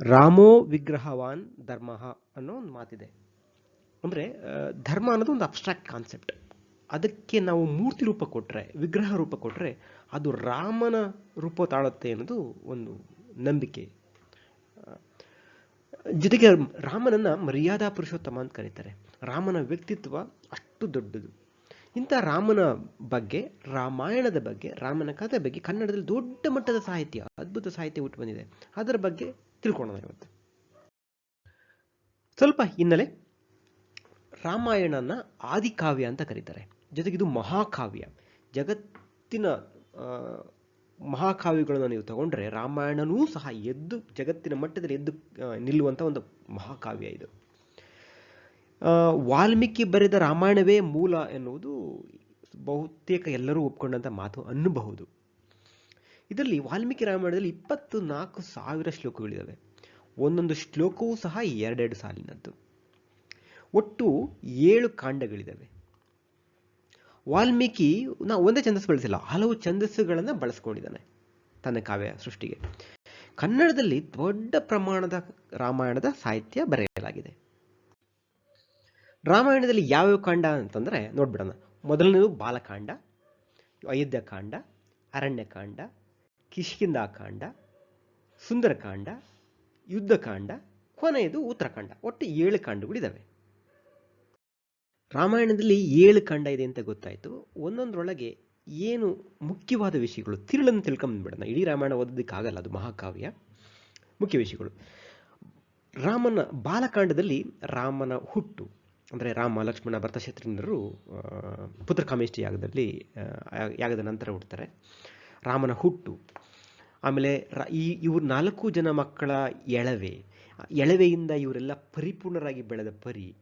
ರಾಮೋ ವಿಗ್ರಹವಾನ್ ಧರ್ಮ ಅನ್ನೋ ಒಂದು ಮಾತಿದೆ. ಅಂದರೆ ಧರ್ಮ ಅನ್ನೋದು ಒಂದು ಅಬ್ಸ್ಟ್ರಾಕ್ಟ್ ಕಾನ್ಸೆಪ್ಟ್ ಅದಕ್ಕೆ ನಾವು ಮೂರ್ತಿ ರೂಪ ಕೊಟ್ಟರೆ ವಿಗ್ರಹ ರೂಪ ಕೊಟ್ಟರೆ ಅದು ರಾಮನ ರೂಪ ತಾಳುತ್ತೆ ಅನ್ನೋದು ಒಂದು ನಂಬಿಕೆ. ಜೊತೆಗೆ ರಾಮನನ್ನ ಮರ್ಯಾದಾ ಪುರುಷೋತ್ತಮ ಅಂತ ಕರೀತಾರೆ. ರಾಮನ ವ್ಯಕ್ತಿತ್ವ ಅಷ್ಟು ದೊಡ್ಡದು. ಇಂಥ ರಾಮನ ಬಗ್ಗೆ, ರಾಮಾಯಣದ ಬಗ್ಗೆ, ರಾಮನ ಕಥೆ ಬಗ್ಗೆ ಕನ್ನಡದಲ್ಲಿ ದೊಡ್ಡ ಮಟ್ಟದ ಸಾಹಿತ್ಯ, ಅದ್ಭುತ ಸಾಹಿತ್ಯ ಹುಟ್ಟು ಬಂದಿದೆ. ಅದರ ಬಗ್ಗೆ ತಿಳ್ಕೊಳ್ಳೋಣ ಇವತ್ತು. ಸ್ವಲ್ಪ ಹಿನ್ನೆಲೆ ರಾಮಾಯಣನ ಆದಿಕಾವ್ಯ ಅಂತ ಕರೀತಾರೆ. ಜೊತೆಗೆ ಇದು ಮಹಾಕಾವ್ಯ. ಜಗತ್ತಿನ ಮಹಾಕಾವ್ಯಗಳನ್ನು ನೀವು ತಗೊಂಡ್ರೆ ರಾಮಾಯಣನೂ ಸಹ ಎದ್ದು, ಜಗತ್ತಿನ ಮಟ್ಟದಲ್ಲಿ ಎದ್ದು ನಿಲ್ಲುವಂಥ ಒಂದು ಮಹಾಕಾವ್ಯ ಇದು. ವಾಲ್ಮೀಕಿ ಬರೆದ ರಾಮಾಯಣವೇ ಮೂಲ ಎನ್ನುವುದು ಬಹುತೇಕ ಎಲ್ಲರೂ ಒಪ್ಕೊಂಡಂಥ ಮಾತು ಅನ್ನಬಹುದು. ಇದರಲ್ಲಿ ವಾಲ್ಮೀಕಿ ರಾಮಾಯಣದಲ್ಲಿ ಇಪ್ಪತ್ತು ನಾಲ್ಕು ಸಾವಿರ ಶ್ಲೋಕಗಳಿದ್ದಾವೆ ಒಂದೊಂದು ಶ್ಲೋಕವೂ ಸಹ ಎರಡೆರಡು ಸಾಲಿನದ್ದು. ಒಟ್ಟು ಏಳು ಕಾಂಡಗಳಿದ್ದಾವೆ ವಾಲ್ಮೀಕಿ ನಾ ಒಂದೇ ಛಂದಸ್ಸು ಬಳಸಿಲ್ಲ, ಹಲವು ಛಂದಸ್ಸುಗಳನ್ನು ಬಳಸ್ಕೊಂಡಿದ್ದಾನೆ ತನ್ನ ಕಾವ್ಯ ಸೃಷ್ಟಿಗೆ. ಕನ್ನಡದಲ್ಲಿ ದೊಡ್ಡ ಪ್ರಮಾಣದ ರಾಮಾಯಣದ ಸಾಹಿತ್ಯ ಬರೆಯಲಾಗಿದೆ. ರಾಮಾಯಣದಲ್ಲಿ ಯಾವ್ಯಾವ ಕಾಂಡ ಅಂತಂದ್ರೆ, ನೋಡ್ಬಿಡೋಣ. ಮೊದಲನೇದು ಬಾಲಕಾಂಡ ಅಯೋಧ್ಯಕಾಂಡ ಅರಣ್ಯಕಾಂಡ ಕಿಷ್ಕಿಂಧಾಕಾಂಡ ಸುಂದರಕಾಂಡ ಯುದ್ಧಕಾಂಡ ಕೊನೆಯದು ಉತ್ತರಕಾಂಡ ಒಟ್ಟು ಏಳು ಕಾಂಡಗಳಿದ್ದಾವೆ ರಾಮಾಯಣದಲ್ಲಿ ಏಳು ಕಾಂಡ ಇದೆ ಅಂತ ಗೊತ್ತಾಯಿತು. ಒಂದೊಂದರೊಳಗೆ ಏನು ಮುಖ್ಯವಾದ ವಿಷಯಗಳು? ತಿರುಳನ್ನು ತಿಳ್ಕೊಂಡ್ಬಿಡೋಣ ಇಡೀ ರಾಮಾಯಣ ಓದೋದಕ್ಕಾಗಲ್ಲ, ಅದು ಮಹಾಕಾವ್ಯ. ಮುಖ್ಯ ವಿಷಯಗಳು. ರಾಮನ ಬಾಲಕಾಂಡದಲ್ಲಿ ರಾಮನ ಹುಟ್ಟು, ಅಂದರೆ ರಾಮ, ಲಕ್ಷ್ಮಣ, ಭರತ ಪುತ್ರಕಾಮೇಷ್ಠಿ ಯಾಗದಲ್ಲಿ ಯಾಗದ ನಂತರ ಹುಡ್ತಾರೆ ರಾಮನ ಹುಟ್ಟು ಆಮೇಲೆ ರ- ಈ ಇವ್ರ ನಾಲ್ಕು ಜನ ಮಕ್ಕಳ ಎಳವೆ ಎಳವೆಯಿಂದ ಇವರೆಲ್ಲ ಪರಿಪೂರ್ಣರಾಗಿ ಬೆಳೆದ ಪರಿ.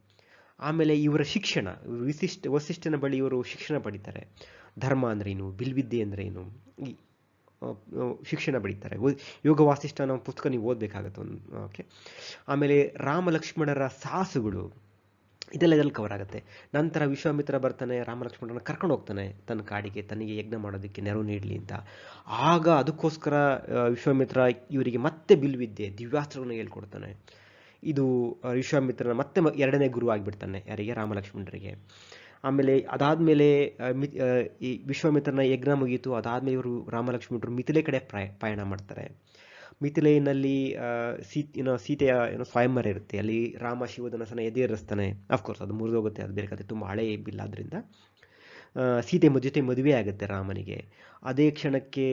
ಆಮೇಲೆ ಇವರ ಶಿಕ್ಷಣ, ವಿಶಿಷ್ಟ, ವಸಿಷ್ಠನ ಬಳಿ ಇವರು ಶಿಕ್ಷಣ ಪಡಿತಾರೆ. ಧರ್ಮ ಅಂದ್ರೇನು ಬಿಲ್ವಿದ್ಯೆ ಅಂದ್ರೇನು ಶಿಕ್ಷಣ ಪಡಿತಾರೆ. ಯೋಗ ವಾಸಿಷ್ಠ ಅನ್ನೋ ಪುಸ್ತಕ ನೀವು ಓದಬೇಕಾಗತ್ತೆ ಓಕೆ. ಆಮೇಲೆ ರಾಮ ಲಕ್ಷ್ಮಣರ ಸಾಹಸಗಳು ಇದೆಲ್ಲ ಇದರಲ್ಲಿ ಕವರ್ ಆಗುತ್ತೆ. ನಂತರ ವಿಶ್ವಾಮಿತ್ರ ಬರ್ತಾನೆ ರಾಮ ಲಕ್ಷ್ಮಣನ ಕರ್ಕೊಂಡು ಹೋಗ್ತಾನೆ, ತನ್ನ ಕಾಡಿಗೆ, ತನಗೆ ಯಜ್ಞ ಮಾಡೋದಕ್ಕೆ ನೆರವು ನೀಡಲಿ ಅಂತ. ಆಗ ಅದಕ್ಕೋಸ್ಕರ ವಿಶ್ವಾಮಿತ್ರ ಇವರಿಗೆ ಮತ್ತೆ ಬಿಲ್ವಿದ್ಯೆ ದಿವ್ಯಾಸ್ತ್ರವನ್ನು ಹೇಳ್ಕೊಡ್ತಾನೆ. ಇದು ವಿಶ್ವಾಮಿತ್ರನ ಮತ್ತೆ ಮ- ಎರಡನೇ ಗುರು ಆಗಿಬಿಡ್ತಾನೆ, ಯಾರಿಗೆ? ರಾಮಲಕ್ಷ್ಮಣರಿಗೆ. ಆಮೇಲೆ ಅದಾದಮೇಲೆ ಈ ವಿಶ್ವಾಮಿತ್ರನ ಯಜ್ಞ ಮುಗೀತು, ಅದಾದಮೇಲೆ ಇವರು ರಾಮ ಲಕ್ಷ್ಮಣರು ಮಿಥಿಲೆ ಕಡೆ ಪ್ರಯಾಣ ಪಯಣ ಮಾಡ್ತಾರೆ. ಮಿಥಿಲೆಯಲ್ಲಿ ಆ, ಸೀ ಏನೋ ಸೀತೆಯ ಏನೋ ಸ್ವಯಂವರ ಇರುತ್ತೆ. ಅಲ್ಲಿ ರಾಮ ಶಿವಧನಸನ ಎದೆಯರಿಸ್ತಾನೆ ಅಫ್ಕೋರ್ಸ್ ಅದು ಮುರಿದೋಗುತ್ತೆ ಅದು ಬೇರೆ ಕತೆ. ತುಂಬ ಹಳೆ ಬಿಲ್ಲ ಆದ್ದರಿಂದ ಸೀತೆ ಜೊತೆ ಮದುವೆ ಆಗುತ್ತೆ ರಾಮನಿಗೆ. ಅದೇ ಕ್ಷಣಕ್ಕೆ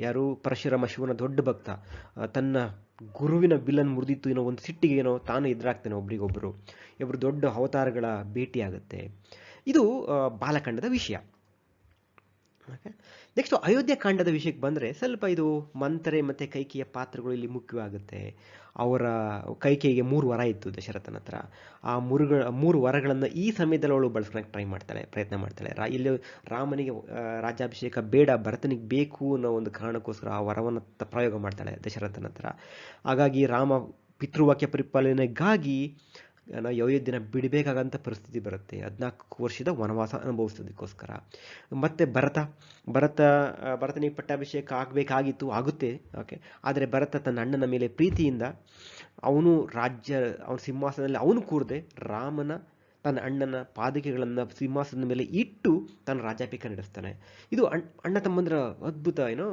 ಯಾರು? ಪರಶುರಾಮ ಶಿವನ ದೊಡ್ಡ ಭಕ್ತ. ತನ್ನ ಗುರುವಿನ ಬಿಲ್ಲನ್ನು ಮುರಿದಿತ್ತು. ಏನೋ ಒಂದು ಸಿಟ್ಟಿಗೆ ಏನೋ ತಾನು ಎದುರಾಗ್ತಾನೆ ಒಬ್ರಿಗೊಬ್ಬರು ಇಬ್ಬರು ದೊಡ್ಡ ಅವತಾರಗಳ ಭೇಟಿ ಆಗುತ್ತೆ ಇದು ಬಾಲಖಂಡದ ವಿಷಯ. ನೆಕ್ಸ್ಟ್ ಅಯೋಧ್ಯ ಕಾಂಡದ ವಿಷಯಕ್ಕೆ ಬಂದರೆ ಸ್ವಲ್ಪ ಇದು ಮಂತ್ರೆ ಮತ್ತು ಕೈಕೆಯ ಪಾತ್ರಗಳು ಇಲ್ಲಿ ಮುಖ್ಯವಾಗುತ್ತೆ. ಅವರ ಕೈಕೇಯಿಗೆ ಮೂರು ವರ ಇತ್ತು ದಶರಥನ ಹತ್ರ. ಆ ಮೂರುಗಳ, ಮೂರು ವರಗಳನ್ನು ಈ ಸಮಯದಲ್ಲಿ ಅವಳು ಬಳಸ್ಕೊಳಕ್ಕೆ ಟ್ರೈ ಮಾಡ್ತಾಳೆ, ಪ್ರಯತ್ನ ಮಾಡ್ತಾಳೆ. ರಾ, ಇಲ್ಲಿ ರಾಮನಿಗೆ ರಾಜಾಭಿಷೇಕ ಬೇಡ, ಭರತನಿಗೆ ಬೇಕು ಅನ್ನೋ ಒಂದು ಕಾರಣಕ್ಕೋಸ್ಕರ ಆ ವರವನ್ನು ಪ್ರಯೋಗ ಮಾಡ್ತಾಳೆ ದಶರಥನ ಹತ್ರ. ಹಾಗಾಗಿ ರಾಮ ಪಿತೃವಾಕ್ಯ ಪರಿಪಾಲನೆಗಾಗಿ ನಾವು ಯಾವ್ಯಾವ ದಿನ ಪರಿಸ್ಥಿತಿ ಬರುತ್ತೆ. ಹದಿನಾಲ್ಕು ವರ್ಷದ ವನವಾಸ ಅನುಭವಿಸೋದಕ್ಕೋಸ್ಕರ. ಮತ್ತೆ ಭರತ ಭರತ ಭರತನಿಗೆ ಪಟ್ಟಾಭಿಷೇಕ ಆಗಬೇಕಾಗಿತ್ತು, ಆಗುತ್ತೆ ಓಕೆ ಆದರೆ ಭರತ ತನ್ನ ಅಣ್ಣನ ಮೇಲೆ ಪ್ರೀತಿಯಿಂದ ಅವನು ರಾಜ್ಯ, ಅವನ ಸಿಂಹಾಸನದಲ್ಲಿ ಅವನು ಕೂರದೆ ರಾಮನ, ತನ್ನ ಅಣ್ಣನ ಪಾದಕೆಗಳನ್ನು ಸಿಂಹಾಸನದ ಮೇಲೆ ಇಟ್ಟು ತನ್ನ ರಾಜ್ಯಾಭಿಷೇಕ ನಡೆಸ್ತಾನೆ. ಇದು ಅಣ್ಣ ತಮ್ಮಂದ್ರ ಅದ್ಭುತ, ಏನೋ,